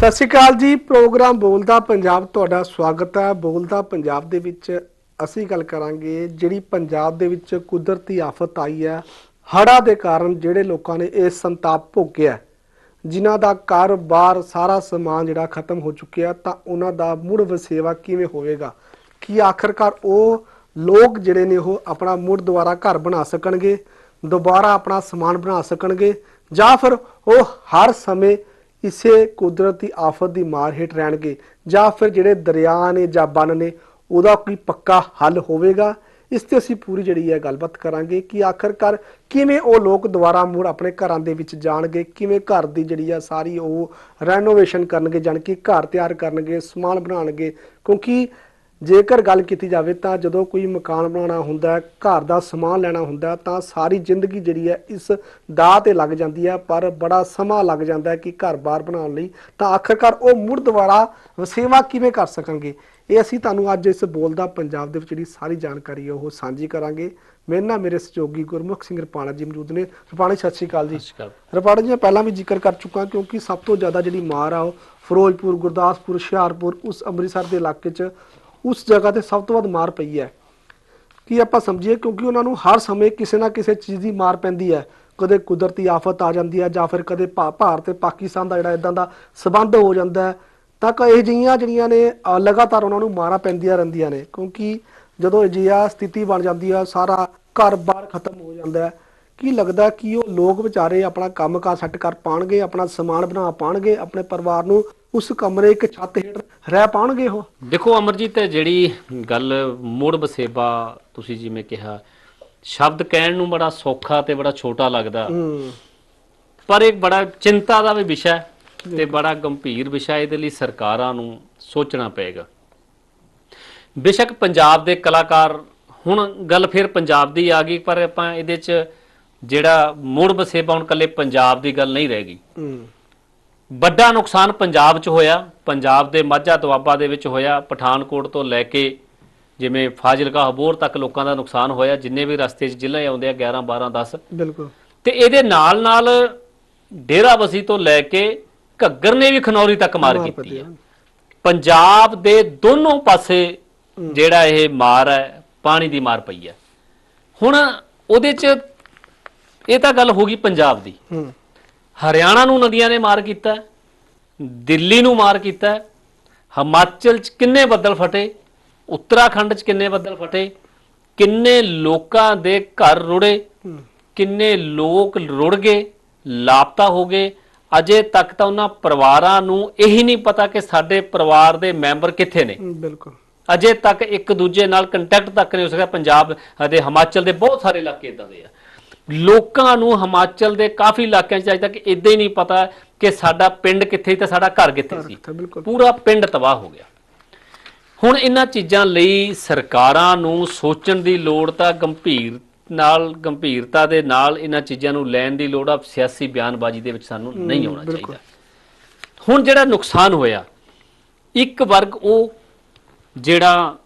ਸਤਿ ਸ਼੍ਰੀ ਅਕਾਲ ਜੀ, ਪ੍ਰੋਗਰਾਮ ਬੋਲਦਾ ਪੰਜਾਬ ਤੁਹਾਡਾ ਸਵਾਗਤ ਹੈ। ਬੋਲਦਾ ਪੰਜਾਬ ਦੇ ਵਿੱਚ ਅਸੀਂ ਗੱਲ ਕਰਾਂਗੇ ਜਿਹੜੀ ਪੰਜਾਬ ਦੇ ਵਿੱਚ ਕੁਦਰਤੀ ਆਫਤ ਆਈ ਹੈ, ਹੜ੍ਹਾਂ ਦੇ ਕਾਰਨ ਜਿਹੜੇ ਲੋਕਾਂ ਨੇ ਇਹ ਸੰਤਾਪ ਭੋਗਿਆ ਜਿਨ੍ਹਾਂ ਦਾ ਕਾਰੋਬਾਰ, ਸਾਰਾ ਸਮਾਨ ਜਿਹੜਾ ਖਤਮ ਹੋ ਚੁੱਕਿਆ ਤਾਂ ਉਹਨਾਂ ਦਾ ਮੁੜ ਵਸੇਵਾ ਕਿਵੇਂ ਹੋਵੇਗਾ? ਕੀ ਆਖਰਕਾਰ ਉਹ ਲੋਕ ਜਿਹੜੇ ਨੇ ਉਹ ਆਪਣਾ ਮੁੜ ਦੁਬਾਰਾ ਘਰ ਬਣਾ ਸਕਣਗੇ, ਦੁਬਾਰਾ ਆਪਣਾ ਸਮਾਨ ਬਣਾ ਸਕਣਗੇ ਜਾਂ ਫਿਰ ਉਹ ਹਰ ਸਮੇਂ ਇਸੇ ਕੁਦਰਤੀ ਆਫਤ ਦੀ ਮਾਰ ਹੇਠ ਰਹਿਣਗੇ ਜਾਂ ਫਿਰ ਜਿਹੜੇ ਦਰਿਆ ਨੇ ਜਾਂ ਬੰਨ ਨੇ, ਉਹਦਾ ਕੋਈ ਪੱਕਾ ਹੱਲ ਹੋਵੇਗਾ? ਇਸ ਤੇ ਅਸੀਂ ਪੂਰੀ ਜਿਹੜੀ ਹੈ ਗੱਲਬਾਤ ਕਰਾਂਗੇ ਕਿ ਆਖਰਕਾਰ ਕਿਵੇਂ ਉਹ ਲੋਕ ਦੁਬਾਰਾ ਮੁੜ ਆਪਣੇ ਘਰਾਂ ਦੇ ਵਿੱਚ ਜਾਣਗੇ, ਕਿਵੇਂ ਘਰ ਦੀ ਜਿਹੜੀ ਆ ਸਾਰੀ ਉਹ ਰੈਨੋਵੇਸ਼ਨ ਕਰਨਗੇ, ਜਾਣੀ ਕਿ ਘਰ ਤਿਆਰ ਕਰਨਗੇ, ਸਮਾਨ ਬਣਾਉਣਗੇ, ਕਿਉਂਕਿ ਜੇਕਰ ਗੱਲ ਕੀਤੀ ਜਾਵੇ ਤਾਂ ਜਦੋਂ ਕੋਈ ਮਕਾਨ ਬਣਾਉਣਾ ਹੁੰਦਾ ਹੈ ਘਰ ਦਾ ਸਮਾਨ ਲੈਣਾ ਹੁੰਦਾ ਤਾਂ ਸਾਰੀ ਜ਼ਿੰਦਗੀ ਜਿਹੜੀ ਹੈ ਇਸ ਦਾਅ ਤੇ ਲੱਗ ਜਾਂਦੀ ਹੈ ਪਰ ਬੜਾ ਸਮਾਂ ਲੱਗ ਜਾਂਦਾ ਹੈ ਕਿ ਘਰ-ਬਾਰ ਬਣਾਉਣ ਲਈ। ਤਾਂ ਆਖਰਕਾਰ ਉਹ ਮੁੜ ਦੁਬਾਰਾ ਵਸੇਵਾ ਕਿਵੇਂ ਕਰ ਸਕਣਗੇ ਇਹ ਅਸੀਂ ਤੁਹਾਨੂੰ ਅੱਜ ਇਸ ਬੋਲਦਾ ਪੰਜਾਬ ਦੇ ਵਿੱਚ ਜਿਹੜੀ ਸਾਰੀ ਜਾਣਕਾਰੀ ਹੈ ਉਹ ਸਾਂਝੀ ਕਰਾਂਗੇ। ਮੇਰੇ ਨਾਲ ਮੇਰੇ ਸਹਿਯੋਗੀ ਗੁਰਮੁਖ ਸਿੰਘ ਰਪਾਣਾ ਜੀ ਮੌਜੂਦ ਨੇ। ਰਪਾਣਾ ਸਤਿ ਸ਼੍ਰੀ ਅਕਾਲ ਜੀ। ਰਪਾੜਾ ਜੀ ਮੈਂ ਪਹਿਲਾਂ ਵੀ ਜ਼ਿਕਰ ਕਰ ਚੁੱਕਾ ਕਿਉਂਕਿ ਸਭ ਤੋਂ ਜ਼ਿਆਦਾ ਜਿਹੜੀ ਮਾਰ ਆ ਉਹ ਫਿਰੋਜ਼ਪੁਰ ਗੁਰਦਾਸਪੁਰ ਹੁਸ਼ਿਆਰਪੁਰ ਉਸ ਅੰਮ੍ਰਿਤਸਰ ਦੇ ਇਲਾਕੇ 'ਚ ਉਸ ਜਗ੍ਹਾ ਤੇ ਸਭ ਤੋਂ ਵੱਧ ਮਾਰ ਪਈ ਹੈ। ਕੀ ਆਪਾਂ ਸਮਝੀਏ? ਕਿਉਂਕਿ ਉਹਨਾਂ ਨੂੰ ਹਰ ਸਮੇਂ ਕਿਸੇ ਨਾ ਕਿਸੇ ਚੀਜ਼ ਦੀ ਮਾਰ ਪੈਂਦੀ ਹੈ। ਕਦੇ ਕੁਦਰਤੀ ਆਫਤ ਆ ਜਾਂਦੀ ਹੈ ਜਾਂ ਫਿਰ ਕਦੇ ਭਾ- ਭਾਰਤ ਤੇ ਪਾਕਿਸਤਾਨ ਦਾ ਜਿਹੜਾ ਇਦਾਂ ਦਾ ਸਬੰਧ ਹੋ ਜਾਂਦਾ ਹੈ, ਤਾਂ ਕ, ਇਹ ਜਿਹੀਆਂ ਜਿਹੜੀਆਂ ਨੇ ਲਗਾਤਾਰ ਉਹਨਾਂ ਨੂੰ ਮਾਰਾਂ ਪੈਂਦੀਆਂ ਰਹਿੰਦੀਆਂ ਨੇ। ਕਿਉਂਕਿ ਜਦੋਂ ਅਜਿਹਾ ਸਥਿਤੀ ਬਣ ਜਾਂਦੀ ਹੈ, ਸਾਰਾ ਘਰ-ਬਾਰ ਖਤਮ ਹੋ ਜਾਂਦਾ ਹੈ, ਕੀ ਲੱਗਦਾ ਕਿ ਉਹ ਲੋਕ ਵਿਚਾਰੇ ਆਪਣਾ ਕੰਮਕਾਰ ਸੈੱਟ ਕਰ ਪਾਣਗੇ, ਆਪਣਾ ਸਮਾਨ ਬਣਾ ਪਾਣਗੇ, ਆਪਣੇ ਪਰਿਵਾਰ ਨੂੰ ਉਸ ਕਮਰੇ ਇੱਕ ਛੱਤ ਹੇਠ ਰਹਿ ਪਾਣਗੇ ਉਹ। ਦੇਖੋ ਅਮਰਜੀਤ ਜਿਹੜੀ ਗੱਲ ਮੁੜ ਬਸੇਬਾ ਤੁਸੀਂ ਜਿਵੇਂ ਕਿਹਾ ਸ਼ਬਦ ਕਹਿਣ ਨੂੰ ਬੜਾ ਸੌਖਾ ਤੇ ਬੜਾ ਛੋਟਾ ਲੱਗਦਾ। ਪਰ ਇੱਕ ਬੜਾ ਚਿੰਤਾ ਦਾ ਵੀ ਵਿਸ਼ਾ ਹੈ ਤੇ ਬੜਾ ਗੰਭੀਰ ਵਿਸ਼ਾ। ਇਹਦੇ ਲਈ ਸਰਕਾਰਾਂ ਨੂੰ ਸੋਚਣਾ ਪਏਗਾ। ਬੇਸ਼ੱਕ ਪੰਜਾਬ ਦੇ ਕਲਾਕਾਰ ਹੁਣ ਗੱਲ ਫਿਰ ਪੰਜਾਬ ਦੀ ਆ ਗਈ ਪਰ ਆਪਾਂ ਇਹਦੇ 'ਚ ਜਿਹੜਾ ਮੁੜ ਬਸੇਬਾ ਹੁਣ ਕੱਲੇ ਪੰਜਾਬ ਦੀ ਗੱਲ ਨਹੀਂ ਰਹਿ ਗਈ। ਵੱਡਾ ਨੁਕਸਾਨ ਪੰਜਾਬ 'ਚ ਹੋਇਆ। ਪੰਜਾਬ ਦੇ ਮਾਝਾ ਦੁਆਬਾ ਦੇ ਵਿੱਚ ਹੋਇਆ। ਪਠਾਨਕੋਟ ਤੋਂ ਲੈ ਕੇ ਜਿਵੇਂ ਫਾਜ਼ਿਲਕਾ ਹਬੋਰ ਤੱਕ ਲੋਕਾਂ ਦਾ ਨੁਕਸਾਨ ਹੋਇਆ। ਜਿੰਨੇ ਵੀ ਰਸਤੇ 'ਚ ਜ਼ਿਲ੍ਹੇ ਆਉਂਦੇ ਆ 11 12 10 ਬਿਲਕੁਲ। ਤੇ ਇਹਦੇ ਨਾਲ ਨਾਲ ਡੇਰਾਬਸੀ ਤੋਂ ਲੈ ਕੇ ਘੱਗਰ ਨੇ ਵੀ ਖਨੌਰੀ ਤੱਕ ਮਾਰ ਕੀਤੀ ਹੈ ਹੈ। ਪੰਜਾਬ ਦੇ ਦੋਨੋਂ ਪਾਸੇ ਜਿਹੜਾ ਇਹ ਮਾਰ ਹੈ ਪਾਣੀ ਦੀ ਮਾਰ ਪਈ ਹੈ। ਹੁਣ ਉਹਦੇ 'ਚ ਇਹ ਤਾਂ ਗੱਲ ਹੋ ਗਈ ਪੰਜਾਬ ਦੀ। ਹੂੰ। ਹਰਿਆਣਾ ਨੂੰ ਨਦੀਆਂ ਨੇ ਮਾਰ ਕੀਤਾ ਦਿੱਲੀ ਨੂੰ ਮਾਰ ਕੀਤਾ ਹਿਮਾਚਲ 'ਚ ਕਿੰਨੇ ਬੱਦਲ ਫਟੇ ਉੱਤਰਾਖੰਡ 'ਚ ਕਿੰਨੇ ਬੱਦਲ ਫਟੇ ਕਿੰਨੇ ਲੋਕਾਂ ਦੇ ਘਰ ਰੁੜੇ ਕਿੰਨੇ ਲੋਕ ਰੁੜ ਗਏ ਲਾਪਤਾ ਹੋ ਗਏ। ਅਜੇ ਤੱਕ ਤਾਂ ਉਹਨਾਂ ਪਰਿਵਾਰਾਂ ਨੂੰ ਇਹੀ ਨਹੀਂ ਪਤਾ ਕਿ ਸਾਡੇ ਪਰਿਵਾਰ ਦੇ ਮੈਂਬਰ ਕਿੱਥੇ ਨੇ। ਬਿਲਕੁਲ। ਅਜੇ ਤੱਕ ਇੱਕ ਦੂਜੇ ਨਾਲ ਕੰਟੈਕਟ ਤੱਕ ਨਹੀਂ ਹੋ ਸਕਿਆ। ਪੰਜਾਬ ਅਤੇ ਹਿਮਾਚਲ ਦੇ ਬਹੁਤ ਸਾਰੇ ਇਲਾਕੇ ਇਦਾਂ ਦੇ ਆ। ਲੋਕਾਂ ਨੂੰ ਹਿਮਾਚਲ ਦੇ ਕਾਫੀ ਇਲਾਕਿਆਂ 'ਚ ਅਜੇ ਤੱਕ ਇਦਾਂ ਹੀ ਨਹੀਂ ਪਤਾ ਕਿ ਸਾਡਾ ਪਿੰਡ ਕਿੱਥੇ ਸੀ ਤੇ ਸਾਡਾ ਘਰ ਕਿੱਥੇ ਸੀ। ਪੂਰਾ ਪਿੰਡ ਤਬਾਹ ਹੋ ਗਿਆ। ਹੁਣ ਇਹਨਾਂ ਚੀਜ਼ਾਂ ਲਈ ਸਰਕਾਰਾਂ ਨੂੰ ਸੋਚਣ ਦੀ ਲੋੜ ਤਾਂ ਗੰਭੀਰ ਨਾਲ ਗੰਭੀਰਤਾ ਦੇ ਨਾਲ ਇਹਨਾਂ ਚੀਜ਼ਾਂ ਨੂੰ ਲੈਣ ਦੀ ਲੋੜ ਆ। ਸਿਆਸੀ ਬਿਆਨਬਾਜ਼ੀ ਦੇ ਵਿੱਚ ਸਾਨੂੰ ਨਹੀਂ ਆਉਣਾ। ਚਾਹੀਦਾ। ਹੁਣ ਜਿਹੜਾ ਨੁਕਸਾਨ ਹੋਇਆ ਇੱਕ ਵਰਗ ਉਹ ਜਿਹੜਾ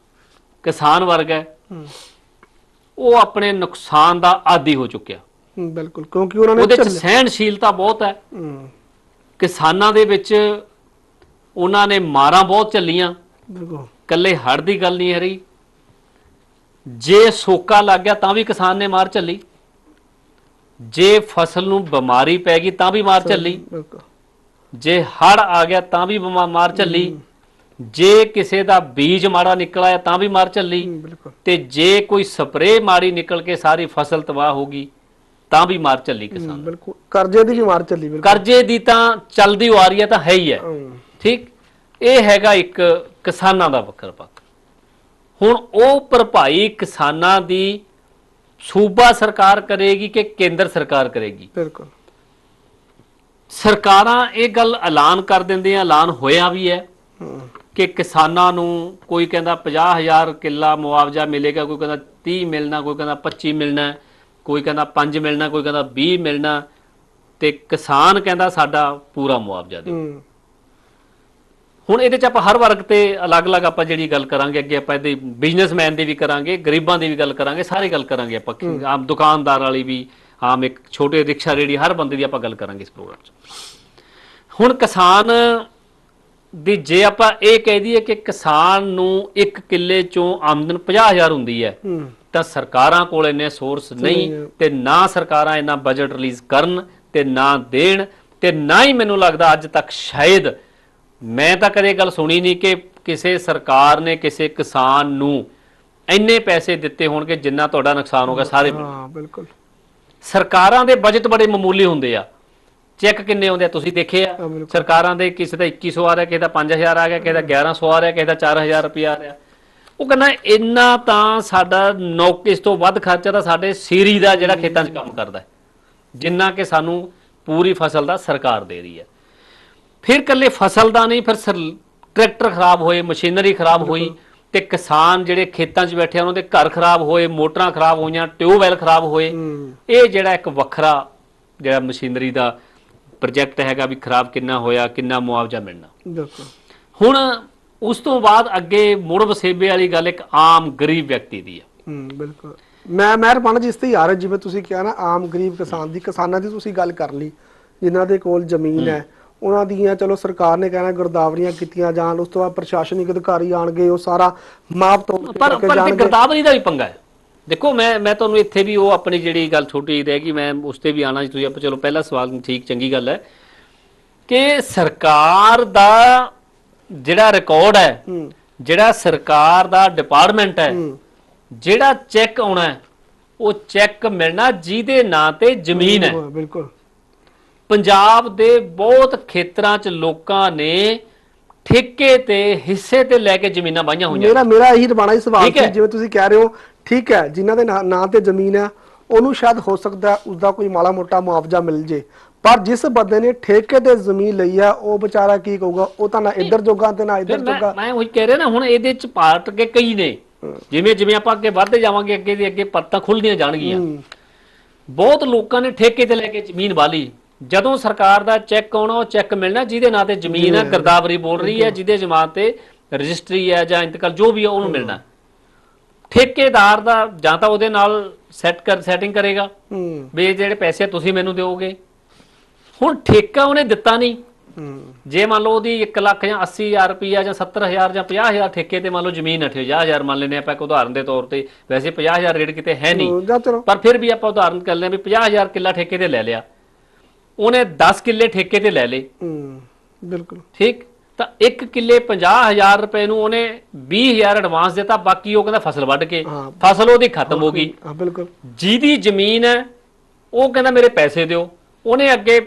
ਕਿਸਾਨ ਵਰਗ ਹੂੰ। ਉਹ ਆਪਣੇ ਨੁਕਸਾਨ ਦਾ ਆਦੀ ਹੋ ਚੁੱਕਿਆ। ਬਿਲਕੁਲ ਕਿਉਂਕਿ ਉਹਨਾਂ ਨੇ ਉਹਦੇ ਚ। ਸਹਿਣਸ਼ੀਲਤਾ ਬਹੁਤ ਹੈ। ਕਿਸਾਨਾਂ ਦੇ ਵਿੱਚ ਉਹਨਾਂ ਨੇ ਮਾਰਾਂ ਬਹੁਤ ਚੱਲੀਆਂ। ਬਿਲਕੁਲ। ਕੱਲੇ ਹੜ ਦੀ ਗੱਲ ਨਹੀਂ ਹੈ ਰਹੀ। ਜੇ ਸੋਕਾ ਲੱਗ ਗਿਆ ਤਾਂ ਵੀ ਕਿਸਾਨ ਨੇ ਮਾਰ ਚੱਲੀ। ਜੇ ਫਸਲ ਨੂੰ ਬਿਮਾਰੀ ਪੈ ਗਈ ਤਾਂ ਵੀ ਮਾਰ ਚੱਲੀ। ਬਿਲਕੁਲ। ਜੇ ਹੜ ਆ ਗਿਆ ਤਾਂ ਵੀ ਮਾਰ ਚੱਲੀ। ਜੇ ਕਿਸੇ ਦਾ ਬੀਜ ਮਾੜਾ ਨਿਕਲ ਆਇਆ ਤਾਂ ਵੀ ਮਾਰ ਚੱਲੀ ਬਿਲਕੁਲ। ਤੇ ਜੇ ਕੋਈ ਸਪਰੇਅ ਮਾੜੀ ਨਿਕਲ ਕੇ ਸਾਰੀ ਫਸਲ ਤਬਾਹ ਹੋ ਗਈ ਤਾਂ ਵੀ ਮਾਰ ਚੱਲੀ ਕਿਸਾਨ। ਬਿਲਕੁਲ। ਕਰਜ਼ੇ ਦੀ ਵੀ ਮਾਰ ਚੱਲੀ ਬਿਲਕੁਲ। ਕਰਜ਼ੇ ਦੀ ਤਾਂ ਚੱਲਦੀ ਆ ਰਹੀ ਹੈ ਤਾਂ ਹੈ ਹੀ ਹੈ। ਠੀਕ? ਇਹ ਹੈਗਾ ਇੱਕ ਕਿਸਾਨਾਂ ਦਾ ਵੱਖਰਾ ਪੱਖ। ਹੁਣ ਉਹ ਭਰਪਾਈ ਕਿਸਾਨਾਂ ਦੀ ਸੂਬਾ ਸਰਕਾਰ ਕਰੇਗੀ ਕਿ ਕੇਂਦਰ ਸਰਕਾਰ ਕਰੇਗੀ? ਬਿਲਕੁਲ। ਸਰਕਾਰਾਂ ਇਹ ਗੱਲ ਐਲਾਨ ਕਰ ਦਿੰਦੀਆਂ ਐਲਾਨ ਹੋਇਆ ਵੀ ਹੂੰ। ਕਿ ਕਿਸਾਨਾਂ ਨੂੰ ਕੋਈ ਕਹਿੰਦਾ 50000 ਕਿੱਲਾ ਮੁਆਵਜ਼ਾ ਮਿਲੇਗਾ ਕੋਈ ਕਹਿੰਦਾ 30 ਮਿਲਣਾ ਕੋਈ ਕਹਿੰਦਾ 25 ਮਿਲਣਾ ਕੋਈ ਕਹਿੰਦਾ 5 ਮਿਲਣਾ ਕੋਈ ਕਹਿੰਦਾ 20 ਮਿਲਣਾ ਤੇ ਕਿਸਾਨ ਕਹਿੰਦਾ ਸਾਡਾ ਪੂਰਾ ਮੁਆਵਜ਼ਾ ਹੂੰ। ਹੁਣ ਇਹਦੇ ਚ ਆਪਾਂ ਹਰ ਵਰਗ ਤੇ ਅਲੱਗ-ਅਲੱਗ ਆਪਾਂ ਜਿਹੜੀ ਗੱਲ ਕਰਾਂਗੇ ਅੱਗੇ ਆਪਾਂ ਇਹਦੇ ਬਿਜ਼ਨਸਮੈਨ ਦੀ ਵੀ ਕਰਾਂਗੇ ਗਰੀਬਾਂ ਦੀ ਵੀ ਗੱਲ ਕਰਾਂਗੇ ਸਾਰੀ ਗੱਲ ਕਰਾਂਗੇ ਆਪਾਂ। ਆਮ ਦੁਕਾਨਦਾਰ ਵਾਲੀ ਵੀ ਆਮ ਇੱਕ ਛੋਟੇ ਰਿਕਸ਼ਾ ਰੇੜੀ ਹਰ ਬੰਦੇ ਦੀ ਆਪਾਂ ਗੱਲ ਕਰਾਂਗੇ ਇਸ ਪ੍ਰੋਗਰਾਮ 'ਚ। ਹੁਣ ਕਿਸਾਨ ਵੀ ਜੇ ਆਪਾਂ ਇਹ ਕਹਿ ਦਈਏ ਕਿ ਕਿਸਾਨ ਨੂੰ ਇੱਕ ਕਿੱਲੇ ਚੋਂ ਆਮਦਨ 50000 ਹੁੰਦੀ ਹੈ ਤਾਂ ਸਰਕਾਰਾਂ ਕੋਲ ਇੰਨੇ ਸੋਰਸ ਨਹੀਂ। ਤੇ ਨਾ ਸਰਕਾਰਾਂ ਇੰਨਾ ਬਜਟ ਰਿਲੀਜ਼ ਕਰਨ ਤੇ ਨਾ ਦੇਣ ਤੇ ਨਾ ਹੀ ਮੈਨੂੰ ਲੱਗਦਾ ਅੱਜ ਤੱਕ ਸ਼ਾਇਦ ਮੈਂ ਤਾਂ ਕਦੇ ਗੱਲ ਸੁਣੀ ਨਹੀਂ ਕਿ ਕਿਸੇ ਸਰਕਾਰ ਨੇ ਕਿਸੇ ਕਿਸਾਨ ਨੂੰ ਇੰਨੇ ਪੈਸੇ ਦਿੱਤੇ ਹੋਣਗੇ ਜਿੰਨਾ ਤੁਹਾਡਾ ਨੁਕਸਾਨ ਹੋ ਗਿਆ ਸਾਰੇ ਹਾਂ ਬਿਲਕੁਲ। ਸਰਕਾਰਾਂ ਦੇ ਬਜਟ ਬੜੇ ਮਾਮੂਲੀ ਹੁੰਦੇ ਆ। ਚੈੱਕ ਕਿੰਨੇ ਆਉਂਦੇ ਆ? ਤੁਸੀਂ ਦੇਖੇ ਆ। ਸਰਕਾਰਾਂ ਦੇ ਕਿਸੇ ਦਾ 2100 ਆ ਰਿਹਾ ਕਿਸੇ ਦਾ 5000 ਆ ਗਿਆ ਕਿਸੇ ਦਾ 1100 ਆ ਰਿਹਾ ਕਿਸੇ ਦਾ 4000 ਰੁਪਇਆ ਆ ਰਿਹਾ। ਉਹ ਕਹਿੰਦਾ ਇੰਨਾ ਤਾਂ ਸਾਡਾ ਨੌਕਿਸ ਤੋਂ ਵੱਧ ਖਰਚਾ ਤਾਂ ਸਾਡੇ ਸੀਰੀ ਦਾ ਜਿਹੜਾ ਖੇਤਾਂ 'ਚ ਕੰਮ ਕਰਦਾ ਜਿੰਨਾ ਕਿ ਸਾਨੂੰ ਪੂਰੀ ਫਸਲ ਦਾ ਸਰਕਾਰ ਦੇ ਰਹੀ ਹੈ। ਫਿਰ ਕੱਲੇ ਫਸਲ ਦਾ ਨਹੀਂ ਫਿਰ ਟਰੈਕਟਰ ਖਰਾਬ ਹੋਏ ਮਸ਼ੀਨਰੀ ਖਰਾਬ ਹੋਈ ਤੇ ਕਿਸਾਨ ਜਿਹੜੇ ਖੇਤਾਂ 'ਚ ਬੈਠੇ ਆ ਉਹਨਾਂ ਦੇ ਘਰ ਖਰਾਬ ਹੋਏ ਮੋਟਰਾਂ ਖਰਾਬ ਹੋਈਆਂ ਟਿਊਬਵੈਲ ਖਰਾਬ ਹੋਏ। ਇਹ ਜਿਹੜਾ ਇੱਕ ਵੱਖਰਾ ਜਿਹੜਾ ਮਸ਼ੀਨਰੀ ਦਾ ਪ੍ਰੋਜੈਕਟ ਹੈਗਾ ਵੀ ਖਰਾਬ ਕਿੰਨਾ ਹੋਇਆ ਕਿੰਨਾ ਮੁਆਵਜ਼ਾ ਮਿਲਣਾ। ਬਿਲਕੁਲ। ਹੁਣ ਉਸ ਤੋਂ ਬਾਅਦ ਅੱਗੇ ਮੁੜ ਵਸੇਬੇ ਵਾਲੀ ਗੱਲ ਇੱਕ ਆਮ ਗਰੀਬ ਵਿਅਕਤੀ ਦੀ ਹੈ ਹੂੰ ਬਿਲਕੁਲ। ਮੈਂ ਮਿਹਰਬਾਨ ਜਿਸ ਤੇ ਯਾਰ ਜਿਵੇਂ ਤੁਸੀਂ ਕਿਹਾ ਨਾ ਆਮ ਗਰੀਬ ਕਿਸਾਨ ਦੀ ਕਿਸਾਨਾਂ ਦੀ ਤੁਸੀਂ ਗੱਲ ਕਰ ਲਈ ਜਿਨ੍ਹਾਂ ਦੇ ਕੋਲ ਜ਼ਮੀਨ ਹੈ। ਉਹਨਾਂ ਦੀਆਂ ਚਲੋ ਸਰਕਾਰ ਨੇ ਕਹਿਣਾ ਗਰਦਾਵਰੀਆਂ ਕੀਤੀਆਂ ਜਾਣ ਉਸ ਤੋਂ ਬਾਅਦ ਪ੍ਰਸ਼ਾਸਨਿਕ ਅਧਿਕਾਰੀ ਆਣਗੇ ਉਹ ਸਾਰਾ ਮਾਪ ਤੋੜ ਕੇ ਪਰ ਪਰ ਤੇ ਗਰਦਾਵਰੀ ਦਾ ਵੀ ਪੰਗਾ ਹੈ। ਦੇਖੋ ਮੈਂ ਮੈਂ ਤੁਹਾਨੂੰ ਇੱਥੇ ਵੀ ਉਹ ਆਪਣੀ ਜਿਹੜੀ ਗੱਲ ਛੋਟੀ ਜਿਹੀ ਰਹਿ ਗਈ ਮੈਂ ਉਸ ਤੇ ਵੀ ਆਣਾ ਜੀ ਤੁਸੀਂ ਆਪਾਂ ਚਲੋ ਪਹਿਲਾ ਸਵਾਲ ਠੀਕ ਚੰਗੀ ਗੱਲ ਹੈ ਕਿ ਸਰਕਾਰ ਦਾ ਜਿਹੜਾ ਰਿਕਾਰਡ ਹੈ ਜਿਹੜਾ ਸਰਕਾਰ ਦਾ ਡਿਪਾਰਟਮੈਂਟ ਹੈ ਜਿਹੜਾ ਚੈੱਕ ਆਉਣਾ ਹੈ ਉਹ ਚੈੱਕ ਮਿਲਣਾ ਜਿਹਦੇ ਨਾਂ ਤੇ ਜ਼ਮੀਨ ਹੈ। ਬਿਲਕੁਲ ਪੰਜਾਬ ਦੇ ਬਹੁਤ ਖੇਤਰਾਂ 'ਚ ਲੋਕਾਂ ਨੇ ਠੇਕੇ ਤੇ ਹਿੱਸੇ ਤੇ ਲੈ ਕੇ ਜ਼ਮੀਨਾਂ ਵਾਹੀਆਂ ਹੋਈਆਂ। ਮੇਰਾ ਮੇਰਾ ਇਹੀ ਰਬਾਣਾ ਹੀ ਸਵਾਲ ਸੀ। ਜਿਵੇਂ ਤੁਸੀਂ ਕਹਿ ਰਹੇ ਹੋ ਠੀਕ ਹੈ ਜਿਨ੍ਹਾਂ ਦੇ ਨਾਂ ਤੇ ਜ਼ਮੀਨ ਹੈ ਉਹਨੂੰ ਸ਼ਾਇਦ ਹੋ ਸਕਦਾ ਹੈ ਉਸਦਾ ਕੋਈ ਮਾੜਾ ਮੋਟਾ ਮੁਆਵਜ਼ਾ ਮਿਲ ਜੇ। ਪਰ ਜਿਸ ਬੰਦੇ ਨੇ ਠੇਕੇ ਤੇ ਜ਼ਮੀਨ ਲਈ ਆ ਉਹ ਵਿਚਾਰਾ ਕੀ ਕਹੂਗਾ? ਉਹ ਤਾਂ ਨਾ ਇੱਧਰ ਜੋਗਾ ਤੇ ਨਾ ਇੱਧਰ ਜੋਗਾ। ਮੈਂ ਉਹੀ ਕਹਿ ਰਿਹਾ ਨਾ ਹੁਣ ਇਹਦੇ ਚ ਪਾਰਟ ਕੇ ਕਈ ਨੇ। ਜਿਵੇਂ ਜਿਵੇਂ ਆਪਾਂ ਅੱਗੇ ਵੱਧਦੇ ਜਾਵਾਂਗੇ ਅੱਗੇ ਦੀ ਅੱਗੇ ਪਰਤਾਂ ਖੁੱਲਦੀਆਂ ਜਾਣਗੀਆਂ। ਬਹੁਤ ਲੋਕਾਂ ਨੇ ਠੇਕੇ ਤੇ ਲੈ ਕੇ ਜ਼ਮੀਨ ਵਾਲੀ ਜਦੋਂ ਸਰਕਾਰ ਦਾ ਚੈੱਕ ਆਉਣਾ ਉਹ ਚੈੱਕ ਮਿਲਣਾ ਜਿਹਦੇ ਨਾਂ ਤੇ ਜ਼ਮੀਨ ਹੈ ਗਰਦਾਵਰੀ ਬੋਲ ਰਹੀ ਹੈ ਜਿਹਦੇ ਜਮਾਤ ਤੇ ਰਜਿਸਟਰੀ ਹੈ ਜਾਂ ਇੰਤਕਾਲ ਜੋ ਵੀ ਹੈ ਉਹਨੂੰ ਮਿਲਣਾ। ਠੇਕੇਦਾਰ ਦਾ ਜਾਂ ਤਾਂ ਉਹਦੇ ਨਾਲ ਸੈੱਟ ਕਰ ਸੈਟਿੰਗ ਕਰੇਗਾ। ਹੂੰ। ਵੀ ਜਿਹੜੇ ਪੈਸੇ ਤੁਸੀਂ ਮੈਨੂੰ ਦਿਓਗੇ। ਹੁਣ ਠੇਕਾ ਉਹਨੇ ਦਿੱਤਾ ਨਹੀਂ। ਹੂੰ। ਜੇ ਮੰਨ ਲਓ ਉਹਦੀ 1 ਲੱਖ ਜਾਂ 80000 ਰੁਪਈਆ ਜਾਂ 70000 ਜਾਂ 50000 ਠੇਕੇ ਤੇ ਮੰਨ ਲਓ ਜ਼ਮੀਨ ਹੈ 50000 ਮੰਨ ਲੈਨੇ ਆਪਾਂ ਇੱਕ ਉਦਾਹਰਨ ਦੇ ਤੌਰ ਤੇ। ਵੈਸੇ 50000 ਰੇਟ ਕਿਤੇ ਹੈ ਨਹੀਂ। ਪਰ ਫਿਰ ਵੀ ਆਪਾਂ ਉਦਾਹਰਨ ਕਰ ਲੈਂਦੇ ਵੀ 50000 ਕਿੱਲਾ ਠੇਕੇ ਤੇ ਲੈ ਲਿਆ। ਉਹਨੇ 10 ਕਿੱਲੇ ਠੇਕੇ ਤੇ ਲੈ ਲਏ। ਹੂੰ ਬਿਲਕੁਲ। ਠੀਕ? ਤਾਂ ਇੱਕ ਕਿੱਲੇ 50000 ਰੁਪਏ ਨੂੰ ਉਹਨੇ 20000 ਐਡਵਾਂਸ ਦਿੱਤਾ ਬਾਕੀ ਉਹ ਕਹਿੰਦਾ ਫਸਲ ਵੱਢ ਕੇ। ਫਸਲ ਉਹਦੀ ਖਤਮ ਹੋ ਗਈ। ਹਾਂ ਬਿਲਕੁਲ। ਜਿਹਦੀ ਜ਼ਮੀਨ ਹੈ ਉਹ ਕਹਿੰਦਾ ਮੇਰੇ ਪੈਸੇ ਦਿਓ। ਉਹਨੇ ਅੱਗੇ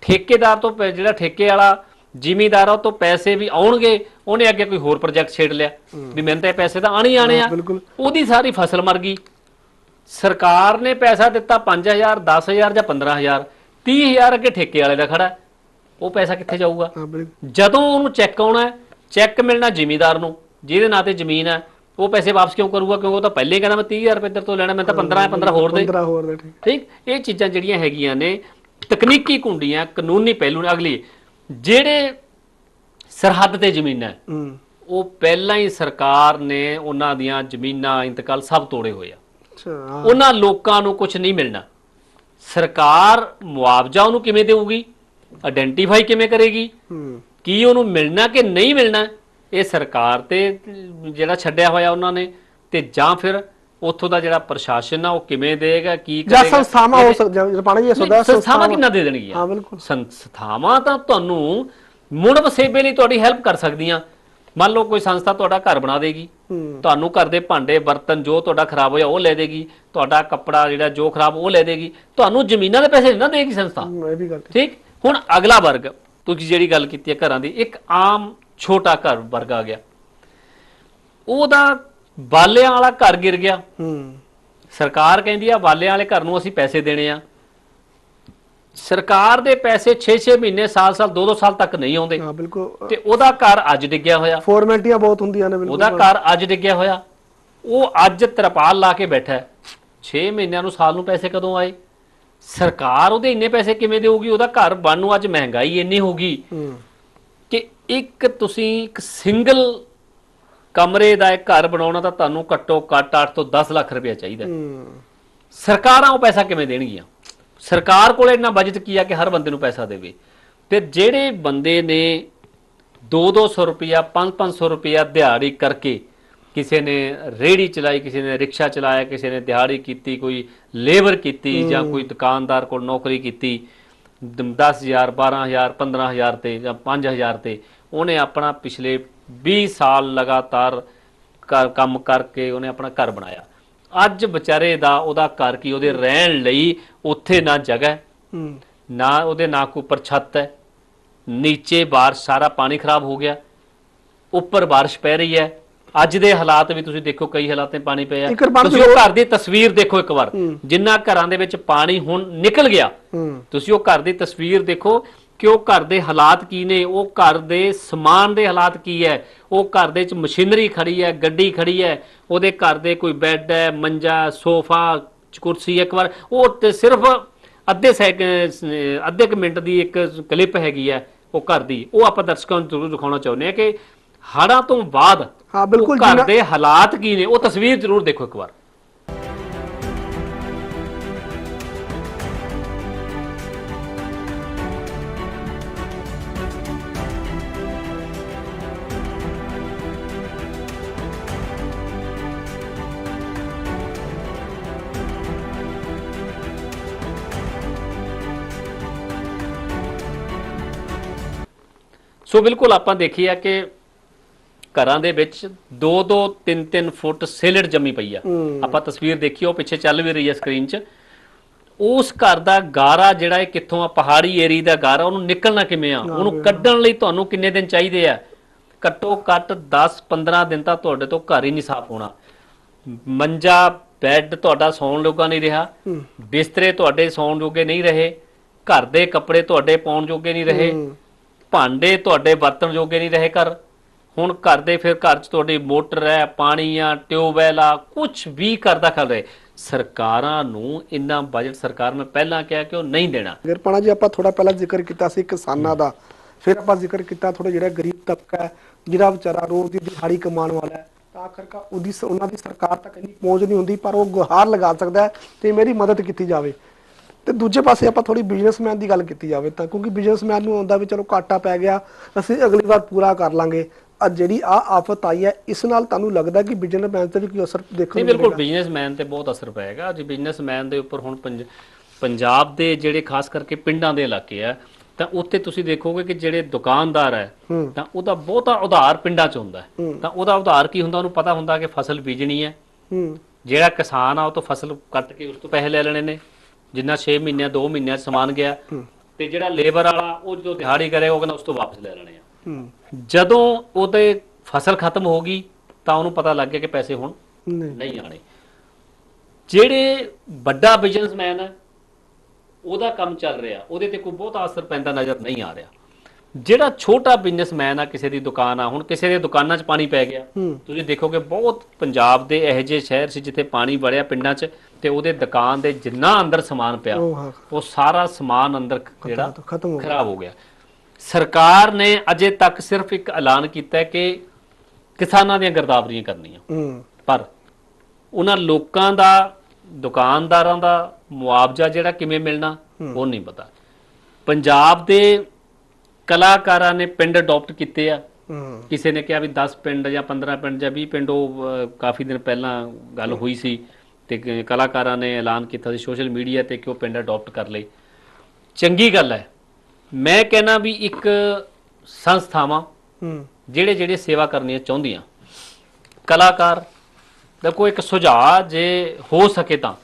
ਠੇਕੇਦਾਰ ਤੋਂ ਜਿਹੜਾ ਠੇਕੇ ਵਾਲਾ ਜ਼ਿਮੀਦਾਰ ਤੋਂ ਪੈਸੇ ਵੀ ਆਉਣਗੇ ਉਹਨੇ ਅੱਗੇ ਕੋਈ ਹੋਰ ਪ੍ਰੋਜੈਕਟ ਛੇੜ ਲਿਆ। ਵੀ ਮੈਨੂੰ ਤਾਂ ਪੈਸੇ ਤਾਂ ਆਣੇ ਆਣੇ ਆ। ਉਹਦੀ ਸਾਰੀ ਫਸਲ ਮਰ ਗਈ। ਸਰਕਾਰ ਨੇ ਪੈਸਾ ਦਿੱਤਾ 5000 10000 ਜਾਂ 15000 30000 ਅੱਗੇ ਠੇਕੇ ਵਾਲੇ ਦਾ ਖੜਾ। ਉਹ ਪੈਸਾ ਕਿੱਥੇ ਜਾਊਗਾ? ਜਦੋਂ ਉਹਨੂੰ ਚੈੱਕ ਆਉਣਾ ਹੈ ਚੈੱਕ ਮਿਲਣਾ ਜ਼ਿਮੀਦਾਰ ਨੂੰ ਜਿਹਦੇ ਨਾਂ ਤੇ ਜ਼ਮੀਨ ਹੈ ਉਹ ਪੈਸੇ ਵਾਪਸ ਕਿਉਂ ਕਰੂਗਾ? ਕਿਉਂਕਿ ਉਹ ਤਾਂ ਪਹਿਲੇ ਹੀ ਕਹਿੰਦਾ ਮੈਂ 30000 ਰੁਪਏ ਤੇਰੇ ਤੋਂ ਲੈਣਾ ਮੈਂ ਤਾਂ 15 ਹੈ 15 ਹੋਰ ਦੇ। 15 ਹੋਰ ਦੇ ਠੀਕ। ਇਹ ਚੀਜ਼ਾਂ ਜਿਹੜੀਆਂ ਹੈਗੀਆਂ ਨੇ ਤਕਨੀਕੀ ਕੁੰਡੀਆਂ ਕਾਨੂੰਨੀ ਪਹਿਲੂ ਨੇ। ਅਗਲੀ ਜਿਹੜੇ ਸਰਹੱਦ ਤੇ ਜ਼ਮੀਨਾਂ ਉਹ ਪਹਿਲਾਂ ਹੀ ਸਰਕਾਰ ਨੇ ਉਹਨਾਂ ਦੀਆਂ ਜ਼ਮੀਨਾਂ ਇੰਤਕਾਲ ਸਭ ਤੋੜੇ ਹੋਏ ਆ। ਉਹਨਾਂ ਲੋਕਾਂ ਨੂੰ ਕੁਝ ਨਹੀਂ ਮਿਲਣਾ। ਸਰਕਾਰ ਮੁਆਵਜ਼ਾ ਉਹਨੂੰ ਕਿਵੇਂ ਦੇਊਗੀ? ਆਇਡੈਂਟੀਫਾਈ ਕਿਵੇਂ ਕਰੇਗੀ? ਕੀ ਉਹਨੂੰ ਮਿਲਣਾ ਕਿ ਨਹੀਂ ਮਿਲਣਾ? ਇਹ ਸਰਕਾਰ ਤੇ ਜਿਹੜਾ ਛੱਡਿਆ ਹੋਇਆ ਉਹਨਾਂ ਨੇ ਤੇ ਜਾਂ ਫਿਰ ਉੱਥੋਂ ਦਾ ਜਿਹੜਾ ਪ੍ਰਸ਼ਾਸਨ ਆ ਉਹ ਕਿਵੇਂ ਦੇਗਾ ਕੀ ਜਾਂ ਕਰੇਗਾ? ਸੰਸਥਾਵਾਂ ਹੋ ਸਕਦੀਆਂ ਰਪਾਣਾ ਜੀ ਸੋਦਾ ਸੰਸਥਾਵਾਂ ਕਿੰਨਾ ਦੇ ਦੇਣਗੀਆਂ? ਹਾਂ ਬਿਲਕੁਲ। ਸੰਸਥਾਵਾਂ ਤਾਂ ਤੁਹਾਨੂੰ ਮੁੜ ਵਸੇਬੇ ਲਈ ਤੁਹਾਡੀ ਹੈਲਪ ਕਰ ਸਕਦੀਆਂ। ਮੰਨ ਲਓ ਕੋਈ ਸੰਸਥਾ ਤੁਹਾਡਾ ਘਰ ਬਣਾ ਦੇਗੀ। ਤੁਹਾਨੂੰ ਘਰ ਦੇ ਭਾਂਡੇ ਬਰਤਨ ਜੋ ਤੁਹਾਡਾ ਖਰਾਬ ਹੋਇਆ ਉਹ ਲੈ ਦੇਗੀ। ਤੁਹਾਡਾ ਕੱਪੜਾ ਜਿਹੜਾ ਜੋ ਖਰਾਬ ਉਹ ਲੈ ਦੇਗੀ। ਤੁਹਾਨੂੰ ਜ਼ਮੀਨਾਂ ਦੇ ਪੈਸੇ ਨਹੀਂ ਨਾ ਦੇਗੀ ਸੰਸਥਾ। ਹੂੰ, ਇਹ ਵੀ ਗੱਲ ਠੀਕ। ਹੁਣ ਅਗਲਾ ਵਰਗ ਤੁਸੀਂ ਜਿਹੜੀ ਗੱਲ ਕੀਤੀ ਹੈ ਘਰਾਂ ਦੀ ਇੱਕ ਆਮ ਛੋਟਾ ਘਰ ਵਰਗ ਆ ਗਿਆ। ਉਹਦਾ ਬਾਲਿਆਂ ਵਾਲਾ ਘਰ ਗਿਰ ਗਿਆ। ਹੂੰ। ਸਰਕਾਰ ਕਹਿੰਦੀ ਆ ਬਾਲਿਆਂ ਵਾਲੇ ਘਰ ਨੂੰ ਅਸੀਂ ਪੈਸੇ ਦੇਣੇ ਆ। ਸਰਕਾਰ ਦੇ ਪੈਸੇ 6-6 ਮਹੀਨੇ ਸਾਲ-ਸਾਲ 2-2 ਸਾਲ ਤੱਕ ਨਹੀਂ ਆਉਂਦੇ। ਹਾਂ ਬਿਲਕੁਲ। ਤੇ ਉਹਦਾ ਘਰ ਅੱਜ ਡਿੱਗਿਆ ਹੋਇਆ। ਫਾਰਮੈਲਟੀਆਂ ਬਹੁਤ ਹੁੰਦੀਆਂ ਨੇ ਬਿਲਕੁਲ। ਉਹਦਾ ਘਰ ਅੱਜ ਡਿੱਗਿਆ ਹੋਇਆ। ਉਹ ਅੱਜ ਤਰਪਾਲ ਲਾ ਕੇ ਬੈਠਾ ਹੈ। 6 ਮਹੀਨਿਆਂ ਨੂੰ ਸਾਲ ਨੂੰ ਪੈਸੇ ਕਦੋਂ ਆਏ? ਸਰਕਾਰ ਉਹਦੇ ਇੰਨੇ ਪੈਸੇ ਕਿਵੇਂ ਦੇਊਗੀ? ਉਹਦਾ ਘਰ ਬਣਨ ਨੂੰ ਅੱਜ ਮਹਿੰਗਾਈ ਇੰਨੀ ਹੋ ਗਈ ਕਿ ਇੱਕ ਤੁਸੀਂ ਇੱਕ ਸਿੰਗਲ ਕਮਰੇ ਦਾ ਇੱਕ ਘਰ ਬਣਾਉਣਾ ਤਾਂ ਤੁਹਾਨੂੰ ਘੱਟੋ ਘੱਟ 8 ਤੋਂ 10 ਲੱਖ ਰੁਪਏ ਚਾਹੀਦਾ। ਸਰਕਾਰਾਂ ਉਹ ਪੈਸਾ ਕਿਵੇਂ ਦੇਣਗੀਆਂ? ਸਰਕਾਰ ਕੋਲ ਇੰਨਾ ਬਜਟ ਕੀ ਆ ਕਿ ਹਰ ਬੰਦੇ ਨੂੰ ਪੈਸਾ ਦੇਵੇ? ਤੇ ਜਿਹੜੇ ਬੰਦੇ ਨੇ 2-200 ਰੁਪਿਆ 5-500 ਰੁਪਿਆ ਦਿਹਾੜੀ ਕਰਕੇ ਕਿਸੇ ਨੇ ਰੇੜੀ ਚਲਾਈ ਕਿਸੇ ਨੇ ਰਿਕਸ਼ਾ ਚਲਾਇਆ ਕਿਸੇ ਨੇ ਦਿਹਾੜੀ ਕੀਤੀ ਕੋਈ ਲੇਬਰ ਕੀਤੀ ਜਾਂ ਕੋਈ ਦੁਕਾਨਦਾਰ ਕੋਲ ਨੌਕਰੀ ਕੀਤੀ 10000 12000 15000 ਤੇ ਜਾਂ 5000 ਤੇ ਉਹਨੇ ਆਪਣਾ ਪਿਛਲੇ 20 ਸਾਲ ਲਗਾਤਾਰ ਕੰਮ ਕਰਕੇ ਉਹਨੇ ਆਪਣਾ ਘਰ ਬਣਾਇਆ। ਅੱਜ ਵਿਚਾਰੇ ਦਾ ਉਹਦਾ ਘਰ ਕੀ ਉਹਦੇ ਰਹਿਣ ਲਈ ਉੱਥੇ ਨਾ ਜਗ੍ਹਾ ਨਾ ਉਹਦੇ ਨਾ ਕੋਈ ਉੱਪਰ ਛੱਤ ਹੈ ਨੀਚੇ ਬਾਰਿਸ਼ ਸਾਰਾ ਪਾਣੀ ਖਰਾਬ ਹੋ ਗਿਆ ਉੱਪਰ ਬਾਰਿਸ਼ ਪੈ ਰਹੀ ਹੈ ਅੱਜ ਦੇ ਹਾਲਾਤ ਵੀ ਤੁਸੀਂ ਦੇਖੋ ਕਈ ਹਾਲਾਤਾਂ ਪਾਣੀ ਪਿਆ। ਤੁਸੀਂ ਉਹ ਘਰ ਦੀ ਤਸਵੀਰ ਦੇਖੋ ਇੱਕ ਵਾਰ। ਜਿੰਨਾ ਘਰਾਂ ਦੇ ਵਿੱਚ ਪਾਣੀ ਹੁਣ ਨਿਕਲ ਗਿਆ ਤੁਸੀਂ ਉਹ ਘਰ ਦੀ ਤਸਵੀਰ ਦੇਖੋ ਕਿ ਉਹ ਘਰ ਦੇ ਹਾਲਾਤ ਕੀ ਨੇ ਉਹ ਘਰ ਦੇ ਸਮਾਨ ਦੇ ਹਾਲਾਤ ਕੀ ਹੈ ਉਹ ਘਰ ਦੇ ਵਿੱਚ ਮਸ਼ੀਨਰੀ ਖੜੀ ਹੈ ਗੱਡੀ ਖੜੀ ਹੈ ਉਹਦੇ ਘਰ ਦੇ ਕੋਈ ਬੈੱਡ ਹੈ ਮੰਜਾ ਸੋਫਾ ਕੁਰਸੀ ਇੱਕ ਵਾਰ ਉਹ ਤੇ ਸਿਰਫ ਅੱਧੇ ਸੈਕਿੰਡ ਅੱਧੇ ਕੁ ਮਿੰਟ ਦੀ ਇੱਕ ਕਲਿੱਪ ਹੈਗੀ ਹੈ ਉਹ ਘਰ ਦੀ। ਉਹ ਆਪਾਂ ਦਰਸ਼ਕਾਂ ਨੂੰ ਜ਼ਰੂਰ ਦਿਖਾਉਣਾ ਚਾਹੁੰਦੇ ਹਾਂ ਕਿ ਹੜ੍ਹਾਂ ਤੋਂ ਬਾਅਦ ਹਾਂ ਬਿਲਕੁਲ ਘਰ ਦੇ ਹਾਲਾਤ ਕੀ ਨੇ ਉਹ ਤਸਵੀਰ ਜ਼ਰੂਰ ਦੇਖੋ ਇੱਕ ਵਾਰ। ਸੋ ਬਿਲਕੁਲ ਆਪਾਂ ਦੇਖੀਆ ਕਿ ਘਰਾਂ ਦੇ ਵਿੱਚ 2-2 3-3 ਫੁੱਟ ਸੇਲਡ ਜੰਮੀ ਪਈ ਆ। ਆਪਾਂ ਤਸਵੀਰ ਦੇਖੀ ਉਹ ਪਿੱਛੇ ਚੱਲ ਵੀ ਰਹੀ ਹੈ ਸਕਰੀਨ 'ਚ। ਉਸ ਘਰ ਦਾ ਗਾਰਾ ਜਿਹੜਾ ਇਹ ਕਿੱਥੋਂ ਆ ਪਹਾੜੀ ਏਰੀਆ ਦਾ ਗਾਰਾ ਉਹਨੂੰ ਨਿਕਲਣਾ ਕਿਵੇਂ ਆ? ਉਹਨੂੰ ਕੱਢਣ ਲਈ ਤੁਹਾਨੂੰ ਕਿੰਨੇ ਦਿਨ ਚਾਹੀਦੇ ਆ? ਘੱਟੋ ਘੱਟ 10-15 ਦਿਨ ਤਾਂ ਤੁਹਾਡੇ ਤੋਂ ਘਰ ਹੀ ਨਹੀਂ ਸਾਫ਼ ਹੋਣਾ। ਮੰਜਾ ਬੈੱਡ ਤੁਹਾਡਾ ਸੌਣ ਜੋਗਾ ਨਹੀਂ ਰਿਹਾ। ਬਿਸਤਰੇ ਤੁਹਾਡੇ ਸੌਣ ਜੋਗੇ ਨਹੀਂ ਰਹੇ। ਘਰ ਦੇ ਕੱਪੜੇ ਤੁਹਾਡੇ ਪਾਉਣ ਜੋਗੇ ਨਹੀਂ ਰਹੇ। ਭਾਂਡੇ ਤੁਹਾਡੇ ਵਰਤਣ ਜੋਗੇ ਨਹੀਂ ਰਹੇ ਘਰ। ਹੁਣ ਘਰ ਦੇ ਫਿਰ ਘਰ 'ਚ ਤੁਹਾਡੀ ਮੋਟਰ ਹੈ, ਪਾਣੀ ਆ, ਟਿਊਬਵੈਲ ਆ ਕੁਝ ਵੀ ਘਰ ਖਲ ਰਹੇ। ਸਰਕਾਰਾਂ ਨੂੰ ਇੰਨਾ ਬਜਟ ਸਰਕਾਰ ਨੇ ਪਹਿਲਾਂ ਕਿਹਾ ਕਿ ਉਹ ਨਹੀਂ ਦੇਣਾ। ਵੀਰਪਾਣਾ ਜੀ, ਆਪਾਂ ਥੋੜਾ ਪਹਿਲਾਂ ਜ਼ਿਕਰ ਕੀਤਾ ਸੀ ਕਿਸਾਨਾਂ ਦਾ। ਫਿਰ ਆਪਾਂ ਜ਼ਿਕਰ ਕੀਤਾ ਥੋੜਾ ਜਿਹੜਾ ਗਰੀਬ ਤਬਕਾ ਹੈ, ਜਿਹੜਾ ਵਿਚਾਰਾ ਰੋਜ਼ ਦੀ ਦਿਹਾੜੀ ਕਮਾਉਣ ਵਾਲਾ ਹੈ, ਤਾਂ ਆਖਰਕਾਰ ਉਹਦੀ ਉਹਨਾਂ ਦੀ ਸਰਕਾਰ ਤੱਕ ਇੰਨੀ ਪਹੁੰਚ ਨਹੀਂ ਹੁੰਦੀ, ਪਰ ਉਹ ਗੁਹਾਰ ਲਗਾ ਸਕਦਾ ਹੈ ਤੇ ਮੇਰੀ ਮਦਦ ਕੀਤੀ ਜਾਵੇ। ਤੇ ਦੂਜੇ ਪਾਸੇ ਆਪਾਂ ਥੋੜੀ ਬਿਜ਼ਨਸਮੈਨ ਦੀ ਗੱਲ ਕੀਤੀ ਜਾਵੇ ਤਾਂ, ਕਿਉਂਕਿ ਬਿਜ਼ਨਸਮੈਨ ਨੂੰ ਆਉਂਦਾ ਵੀ ਚਲੋ ਘਾਟਾ ਪੈ ਗਿਆ, ਅਸੀਂ ਅਗਲੀ ਵਾਰ ਪੂਰਾ ਕਰ ਲਾਂਗੇ। ਅੱਜ ਜਿਹੜੀ ਆ ਆਫਤ ਆਈ ਹੈ ਇਸ ਨਾਲ ਤੁਹਾਨੂੰ ਲੱਗਦਾ ਕਿ ਬਿਜ਼ਨਸਮੈਨ ਤੇ ਵੀ ਕੋਈ ਅਸਰ ਦੇਖਣ ਨਹੀਂ ਨੂੰ ਬਿਲਕੁਲ ਮਿਲੇਗਾ? ਬਿਜ਼ਨਸਮੈਨ ਤੇ ਬਹੁਤ ਅਸਰ ਪਏਗਾ। ਜੀ ਬਿਜ਼ਨਸਮੈਨ ਦੇ ਉੱਪਰ ਹੁਣ ਪੰਜ- ਪੰਜਾਬ ਦੇ ਜਿਹੜੇ ਖਾਸ ਕਰਕੇ ਪਿੰਡਾਂ ਦੇ ਇਲਾਕੇ ਆ ਤਾਂ ਉੱਥੇ ਤੁਸੀਂ ਦੇਖੋਗੇ ਕਿ ਜਿਹੜੇ ਦੁਕਾਨਦਾਰ ਹੈ ਤਾਂ ਉਹਦਾ ਬਹੁਤਾ ਉਧਾਰ ਪਿੰਡਾਂ 'ਚ ਹੁੰਦਾ। ਤਾਂ ਉਹਦਾ ਉਧਾਰ ਕੀ ਹੁੰਦਾ? ਉਹਨੂੰ ਪਤਾ ਹੁੰਦਾ ਕਿ ਫਸਲ ਬੀਜਣੀ ਹੈ। ਜਿਹੜਾ ਕਿਸਾਨ ਆ ਉਹ ਤੋਂ ਫਸਲ ਕੱਟ ਕੇ ਉਸ ਤੋਂ ਪੈਸੇ ਲੈ ਲੈਣੇ ਨੇ। ਜਿੰਨਾ 6 ਮਹੀਨਿਆਂ 2 ਮਹੀਨਿਆਂ ਸਮਾਨ ਗਿਆ। ਤੇ ਜਿਹੜਾ ਲੇਬਰ ਵਾਲਾ ਉਹ ਜਦੋਂ ਦਿਹਾੜੀ ਕਰੇਗਾ ਉਹ ਕਹਿੰਦਾ ਉਸ ਤੋਂ ਵਾਪਸ ਲੈ ਲੈਣੇ ਆ। ਜਦੋਂ ਉਹਦੇ ਫਸਲ ਖਤਮ ਹੋ ਗਈ ਤਾਂ ਉਹਨੂੰ ਪਤਾ ਲੱਗ ਗਿਆ ਕਿ ਪੈਸੇ ਹੁਣ ਨਹੀਂ। ਆਣੇ ਜਿਹੜੇ ਵੱਡਾ ਬਿਜ਼ਨਸਮੈਨ ਹੈ ਉਹਦਾ ਕੰਮ ਚੱਲ ਰਿਹਾ ਉਹਦੇ ਤੇ ਕੋਈ ਬਹੁਤਾ ਅਸਰ ਪੈਂਦਾ ਨਜ਼ਰ ਨਹੀਂ ਆ ਰਿਹਾ। ਜਿਹੜਾ ਛੋਟਾ ਬਿਜ਼ਨਸਮੈਨ ਆ ਕਿਸੇ ਦੀ ਦੁਕਾਨ ਆ ਹੁਣ ਕਿਸੇ ਦੇ ਦੁਕਾਨਾਂ 'ਚ ਪਾਣੀ ਪੈ ਗਿਆ। ਤੁਸੀਂ ਦੇਖੋਗੇ ਬਹੁਤ ਪੰਜਾਬ ਦੇ ਇਹੋ ਜਿਹੇ ਸ਼ਹਿਰ ਸੀ ਜਿੱਥੇ ਪਾਣੀ ਵੜਿਆ ਪਿੰਡਾਂ 'ਚ ਤੇ ਉਹਦੇ ਦੁਕਾਨ ਦੇ ਜਿੰਨਾ ਅੰਦਰ ਸਮਾਨ ਪਿਆ ਉਹ ਸਾਰਾ ਸਮਾਨ ਅੰਦਰ ਜਿਹੜਾ ਖਰਾਬ ਹੋ ਗਿਆ। ਸਰਕਾਰ ਨੇ ਅਜੇ ਤੱਕ ਸਿਰਫ ਇੱਕ ਐਲਾਨ ਕੀਤਾ ਹੈ ਕਿ ਕਿਸਾਨਾਂ ਦੀਆਂ ਗਰਦਾਵਰੀਆਂ ਕਰਨੀਆਂ। ਪਰ ਉਹਨਾਂ ਲੋਕਾਂ ਦਾ ਦੁਕਾਨਦਾਰਾਂ ਦਾ ਮੁਆਵਜ਼ਾ ਜਿਹੜਾ ਕਿਵੇਂ ਮਿਲਣਾ ਉਹ ਨਹੀਂ ਪਤਾ। ਪੰਜਾਬ ਦੇ ਕਲਾਕਾਰਾਂ ਨੇ ਪਿੰਡ ਅਡਾਪਟ ਕੀਤੇ ਆ। ਕਿਸੇ ਨੇ ਕਿਹਾ ਵੀ 10 ਪਿੰਡ ਜਾਂ 15 ਪਿੰਡ ਜਾਂ 20 ਪਿੰਡ ਉਹ ਕਾਫੀ ਦਿਨ ਪਹਿਲਾਂ ਗੱਲ ਹੋਈ ਸੀ ਤੇ ਕਲਾਕਾਰਾਂ ਨੇ ਐਲਾਨ ਕੀਤਾ ਸੀ ਸੋਸ਼ਲ ਮੀਡੀਆ ਤੇ ਕਿ ਉਹ ਪਿੰਡ ਅਡਾਪਟ ਕਰ ਲਈ ਚੰਗੀ ਗੱਲ ਹੈ ਮੈਂ ਕਹਿੰਨਾ ਵੀ ਇੱਕ ਸੰਸਥਾਵਾਂ ਹੂੰ। ਜਿਹੜੇ ਜਿਹੜੇ ਸੇਵਾ ਕਰਨੀਆਂ ਚਾਹੁੰਦੀਆਂ। ਕਲਾਕਾਰ ਦਾ ਕੋਈ ਇੱਕ ਸੁਝਾਅ ਜੇ ਹੋ ਸਕੇ ਤਾਂ।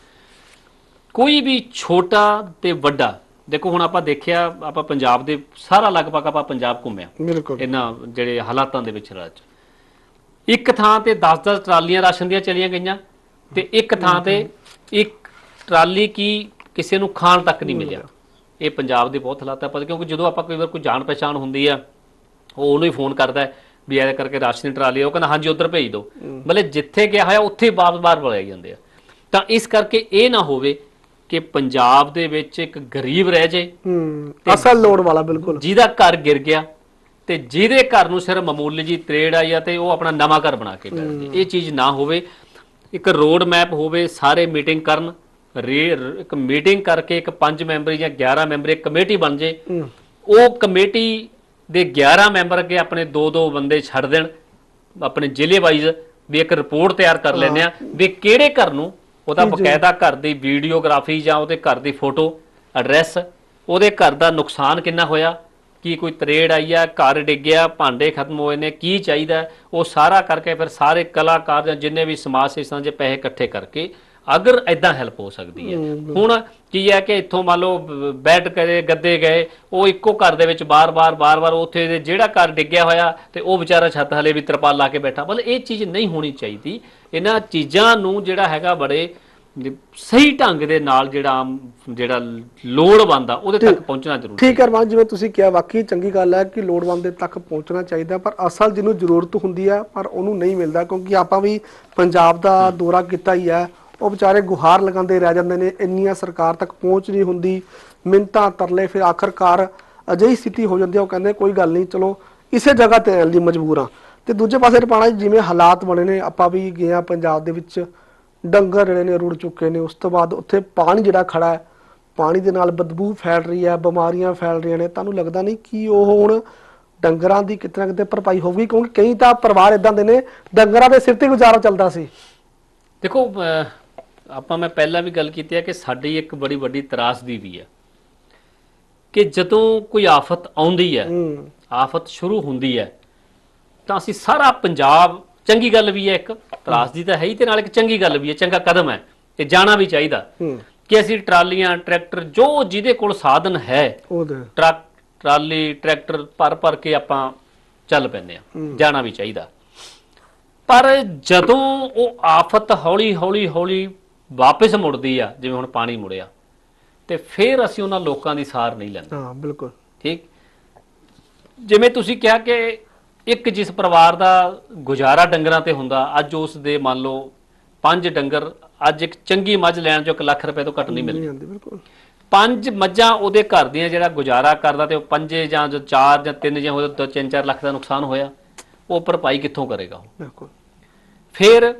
ਕੋਈ ਵੀ ਛੋਟਾ ਤੇ ਵੱਡਾ ਦੇਖੋ ਹੁਣ ਆਪਾਂ ਦੇਖਿਆ ਆਪਾਂ ਪੰਜਾਬ ਦੇ ਸਾਰਾ ਲਗਭਗ ਆਪਾਂ ਪੰਜਾਬ ਘੁੰਮਿਆ। ਬਿਲਕੁਲ। ਇਹਨਾਂ ਜਿਹੜੇ ਹਾਲਾਤਾਂ ਦੇ ਵਿੱਚ ਰਾਜ ਇੱਕ ਥਾਂ ਤੇ 10-10 ਟਰਾਲੀਆਂ ਰਾਸ਼ਨ ਦੀਆਂ ਚਲੀਆਂ ਗਈਆਂ ਤੇ ਇੱਕ ਥਾਂ ਤੇ ਇੱਕ ਟਰਾਲੀ ਕੀ ਕਿਸੇ ਨੂੰ ਖਾਣ ਤੱਕ ਨਹੀਂ ਮਿਲਿਆ। ਇਹ ਪੰਜਾਬ ਦੇ ਬਹੁਤ ਹਾਲਾਤ ਹੈ ਪਰ ਕਿਉਂਕਿ ਜਦੋਂ ਆਪਾਂ ਕੋਈ ਵਾਰ ਕੋਈ ਜਾਣ ਪਛਾਣ ਹੁੰਦੀ ਆ ਉਹ ਉਹਨੂੰ ਹੀ ਫੋਨ ਕਰਦਾ ਵੀ ਐਂ ਕਰਕੇ ਰਾਸ਼ਨ ਟਰਾਲੀ ਆ, ਉਹ ਕਹਿੰਦਾ ਹਾਂਜੀ ਉਧਰ ਭੇਜ ਦਿਓ। ਮਤਲਬ ਜਿੱਥੇ ਗਿਆ ਹੋਇਆ ਉੱਥੇ ਬਾਰ-ਬਾਰ ਬੁਲਾਏ ਜਾਂਦੇ ਆ। ਤਾਂ ਇਸ ਕਰਕੇ ਇਹ ਨਾ ਹੋਵੇ ਕਿ ਪੰਜਾਬ ਦੇ ਵਿੱਚ ਇੱਕ ਗਰੀਬ ਰਹਿ ਹੂੰ ਅਸਲ ਲੋੜ ਵਾਲਾ ਬਿਲਕੁਲ। ਜਿਹਦਾ ਘਰ ਗਿਰ ਗਿਆ ਤੇ ਜਿਹਦੇ ਘਰ ਨੂੰ ਸਿਰ ਮਾਮੂਲੀ ਜੀ ਤਰੇੜ ਆਈ ਆ ਤੇ ਉਹ ਆਪਣਾ ਨਵਾਂ ਘਰ ਬਣਾ ਕੇ ਬੈਠ ਜੇ ਇਹ ਚੀਜ਼ ਨਾ ਹੋਵੇ ਇੱਕ ਰੋਡ ਮੈਪ ਹੋਵੇ ਸਾਰੇ ਮੀਟਿੰਗ ਕਰਨ ਇੱਕ ਮੀਟਿੰਗ ਕਰਕੇ ਇੱਕ 5 ਮੈਂਬਰੀ ਜਾਂ 11 ਮੈਂਬਰੀ ਕਮੇਟੀ ਬਣ ਜੇ। ਉਹ ਕਮੇਟੀ ਦੇ 11 ਮੈਂਬਰ ਅੱਗੇ ਆਪਣੇ ਦੋ ਦੋ ਬੰਦੇ ਛੱਡ ਦੇਣ। ਆਪਣੇ ਜ਼ਿਲ੍ਹੇ ਵਾਈਜ਼ ਵੀ ਇੱਕ ਰਿਪੋਰਟ ਤਿਆਰ ਕਰ ਲੈਂਦੇ ਆ ਵੀ ਕਿਹੜੇ ਘਰ ਨੂੰ ਉਹਦਾ ਬਕਾਇਦਾ ਘਰ ਦੀ ਵੀਡੀਓਗ੍ਰਾਫੀ ਜਾਂ ਉਹਦੇ ਘਰ ਦੀ ਫੋਟੋ ਐਡਰੈਸ ਉਹਦੇ ਘਰ ਦਾ ਨੁਕਸਾਨ ਕਿੰਨਾ ਹੋਇਆ ਕੀ ਕੋਈ ਤਰੇੜ ਆਈ ਆ ਘਰ ਡਿੱਗਿਆ ਭਾਂਡੇ ਖਤਮ ਹੋਏ ਨੇ ਕੀ ਚਾਹੀਦਾ ਉਹ ਸਾਰਾ ਕਰਕੇ ਫਿਰ ਸਾਰੇ ਕਲਾਕਾਰ ਜਾਂ ਜਿੰਨੇ ਵੀ ਸਮਾਜ ਸੇਵੀਆਂ ਦੇ ਪੈਸੇ ਇਕੱਠੇ ਕਰਕੇ ਅਗਰ ਐਦਾਂ ਹੈਲਪ ਹੋ ਸਕਦੀ ਹੈ। ਹੁਣ ਕੀ ਹੈ ਕਿ ਇੱਥੋਂ ਮੰਨ ਲਓ ਬੈੱਡ ਕਰੇ ਗੱਦੇ ਗਏ ਉਹ ਇੱਕੋ ਘਰ ਦੇ ਵਿੱਚ ਬਾਰ-ਬਾਰ ਬਾਰ-ਬਾਰ ਉੱਥੇ ਜਿਹੜਾ ਘਰ ਡਿੱਗਿਆ ਹੋਇਆ ਤੇ ਉਹ ਵਿਚਾਰਾ ਛੱਤ ਹਲੇ ਵੀ ਤਰਪਾਲ ਲਾ ਕੇ ਬੈਠਾ। ਮਤਲਬ ਇਹ ਚੀਜ਼ ਨਹੀਂ ਹੋਣੀ ਚਾਹੀਦੀ। ਇਹਨਾਂ ਚੀਜ਼ਾਂ ਨੂੰ ਜਿਹੜਾ ਹੈਗਾ ਬੜੇ ਸਹੀ ਢੰਗ ਦੇ ਨਾਲ ਜਿਹੜਾ ਆਮ ਜਿਹੜਾ ਲੋੜ ਬੰਦਾ ਉਹਦੇ ਤੱਕ ਪਹੁੰਚਣਾ ਜ਼ਰੂਰੀ ਠੀਕ ਹੈ ਰਮਾਨ ਜਿਵੇਂ ਤੁਸੀਂ ਕਿਹਾ ਵਾਕਈ ਚੰਗੀ ਗੱਲ ਹੈ ਕਿ ਲੋੜਵੰਦ ਦੇ ਤੱਕ ਪਹੁੰਚਣਾ ਚਾਹੀਦਾ ਪਰ ਅਸਲ ਜਿਹਨੂੰ ਜ਼ਰੂਰਤ ਹੁੰਦੀ ਹੈ ਪਰ ਉਹਨੂੰ ਨਹੀਂ ਮਿਲਦਾ ਕਿਉਂਕਿ ਆਪਾਂ ਵੀ ਪੰਜਾਬ ਦਾ ਦੌਰਾ ਕੀਤਾ ਹੀ ਹੈ ਉਹ ਵਿਚਾਰੇ ਗੁਹਾਰ ਲਗਾਉਂਦੇ ਰਹਿ ਜਾਂਦੇ ਨੇ, ਇੰਨੀਆਂ ਸਰਕਾਰ ਤੱਕ ਪਹੁੰਚ ਨਹੀਂ ਹੁੰਦੀ ਮਿੰਤਾਂ ਤਰਲੇ, ਫਿਰ ਆਖਰਕਾਰ ਅਜਿਹੀ ਸਥਿਤੀ ਹੋ ਜਾਂਦੀ ਹੈ ਉਹ ਕਹਿੰਦੇ ਕੋਈ ਗੱਲ ਨਹੀਂ, ਚਲੋ ਇਸੇ ਜਗ੍ਹਾ ਤੇ ਰਹਿਣ ਲਈ ਮਜਬੂਰ ਹਾਂ ਤੇ ਦੂਜੇ ਪਾਸੇ ਰਪਾਣਾ ਜਿਵੇਂ ਹਾਲਾਤ ਬਣੇ ਨੇ, ਆਪਾਂ ਵੀ ਗਏ ਹਾਂ ਪੰਜਾਬ ਦੇ ਵਿੱਚ, ਡੰਗਰ ਜਿਹੜੇ ਨੇ ਰੁੜ ਚੁੱਕੇ ਨੇ, ਉਸ ਤੋਂ ਬਾਅਦ ਉੱਥੇ ਪਾਣੀ ਜਿਹੜਾ ਖੜਾ ਹੈ, ਪਾਣੀ ਦੇ ਨਾਲ ਬਦਬੂ ਫੈਲ ਰਹੀ ਹੈ, ਬਿਮਾਰੀਆਂ ਫੈਲ ਰਹੀਆਂ ਨੇ, ਤੁਹਾਨੂੰ ਲੱਗਦਾ ਨਹੀਂ ਕਿ ਉਹ ਹੁਣ ਡੰਗਰਾਂ ਦੀ ਕਿਤੇ ਨਾ ਕਿਤੇ ਭਰਪਾਈ ਹੋਊਗੀ? ਕਿਉਂਕਿ ਕਈ ਤਾਂ ਪਰਿਵਾਰ ਇਦਾਂ ਦੇ ਨੇ, ਡੰਗਰਾਂ ਦੇ ਸਿਰ ਤੇ ਗੁਜ਼ਾਰਾ ਚੱਲਦਾ ਸੀ। ਦੇਖੋ ਆਪਾਂ ਮੈਂ ਪਹਿਲਾਂ ਵੀ ਗੱਲ ਕੀਤੀ ਹੈ ਕਿ ਸਾਡੀ ਇੱਕ ਬੜੀ ਵੱਡੀ ਤਰਾਸਦੀ ਵੀ ਹੈ ਕਿ ਜਦੋਂ ਕੋਈ ਆਫਤ ਆਉਂਦੀ ਹੈ ਆਫਤ ਸ਼ੁਰੂ ਹੁੰਦੀ ਹੈ ਤਾਂ ਅਸੀਂ ਸਾਰਾ ਪੰਜਾਬ ਚੰਗੀ ਗੱਲ ਵੀ ਹੈ ਇੱਕ ਤਰਾਸਦੀ ਤਾਂ ਹੈ ਹੀ ਤੇ ਨਾਲ ਇੱਕ ਚੰਗੀ ਗੱਲ ਵੀ ਹੈ ਚੰਗਾ ਕਦਮ ਹੈ ਤੇ ਜਾਣਾ ਵੀ ਚਾਹੀਦਾ। ਕਿ ਅਸੀਂ ਟਰਾਲੀਆਂ ਟਰੈਕਟਰ ਜੋ ਜਿਹਦੇ ਕੋਲ ਸਾਧਨ ਹੈ ਟਰੱਕ ਟਰਾਲੀ ਟਰੈਕਟਰ ਭਰ ਭਰ ਕੇ ਆਪਾਂ ਚੱਲ ਪੈਂਦੇ ਆ ਜਾਣਾ ਵੀ ਚਾਹੀਦਾ। ਪਰ ਜਦੋਂ ਉਹ ਆਫਤ ਹੌਲੀ ਹੌਲੀ ਹੌਲੀ ਵਾਪਸ ਮੁੜਦੀ ਆ ਜਿਵੇਂ ਹੁਣ ਪਾਣੀ ਮੁੜਿਆ। ਤੇ ਫਿਰ ਅਸੀਂ ਉਹਨਾਂ ਲੋਕਾਂ ਦੀ ਸਾਰ ਨਹੀਂ ਲੈਂਦੇ। ਹਾਂ ਬਿਲਕੁਲ। ਠੀਕ? ਜਿਵੇਂ ਤੁਸੀਂ ਕਿਹਾ ਕਿ ਇੱਕ ਜਿਸ ਪਰਿਵਾਰ ਦਾ ਗੁਜ਼ਾਰਾ ਡੰਗਰਾਂ ਤੇ ਹੁੰਦਾ ਅੱਜ ਉਸ ਦੇ ਮੰਨ ਲਓ ਪੰਜ ਡੰਗਰ ਅੱਜ ਇੱਕ ਚੰਗੀ ਮੱਝ ਲੈਣ ਜੋ 1 ਲੱਖ ਰੁਪਏ ਤੋਂ ਘੱਟ ਨਹੀਂ ਮਿਲਦੀ। ਬਿਲਕੁਲ। ਪੰਜ ਮੱਝਾਂ ਉਹਦੇ ਘਰ ਦੀਆਂ ਜਿਹੜਾ ਗੁਜ਼ਾਰਾ ਕਰਦਾ ਤੇ ਉਹ ਪੰਜੇ ਜਾਂ ਜੋ ਚਾਰ ਜਾਂ ਤਿੰਨ ਜਾਂ ਉਹਦੇ ਤੋਂ 3-4 ਲੱਖ ਦਾ ਨੁਕਸਾਨ ਹੋਇਆ ਉਹ ਭਰਪਾਈ ਕਿੱਥੋਂ ਕਰੇਗਾ ਉਹ? ਬਿਲਕੁਲ। ਫਿਰ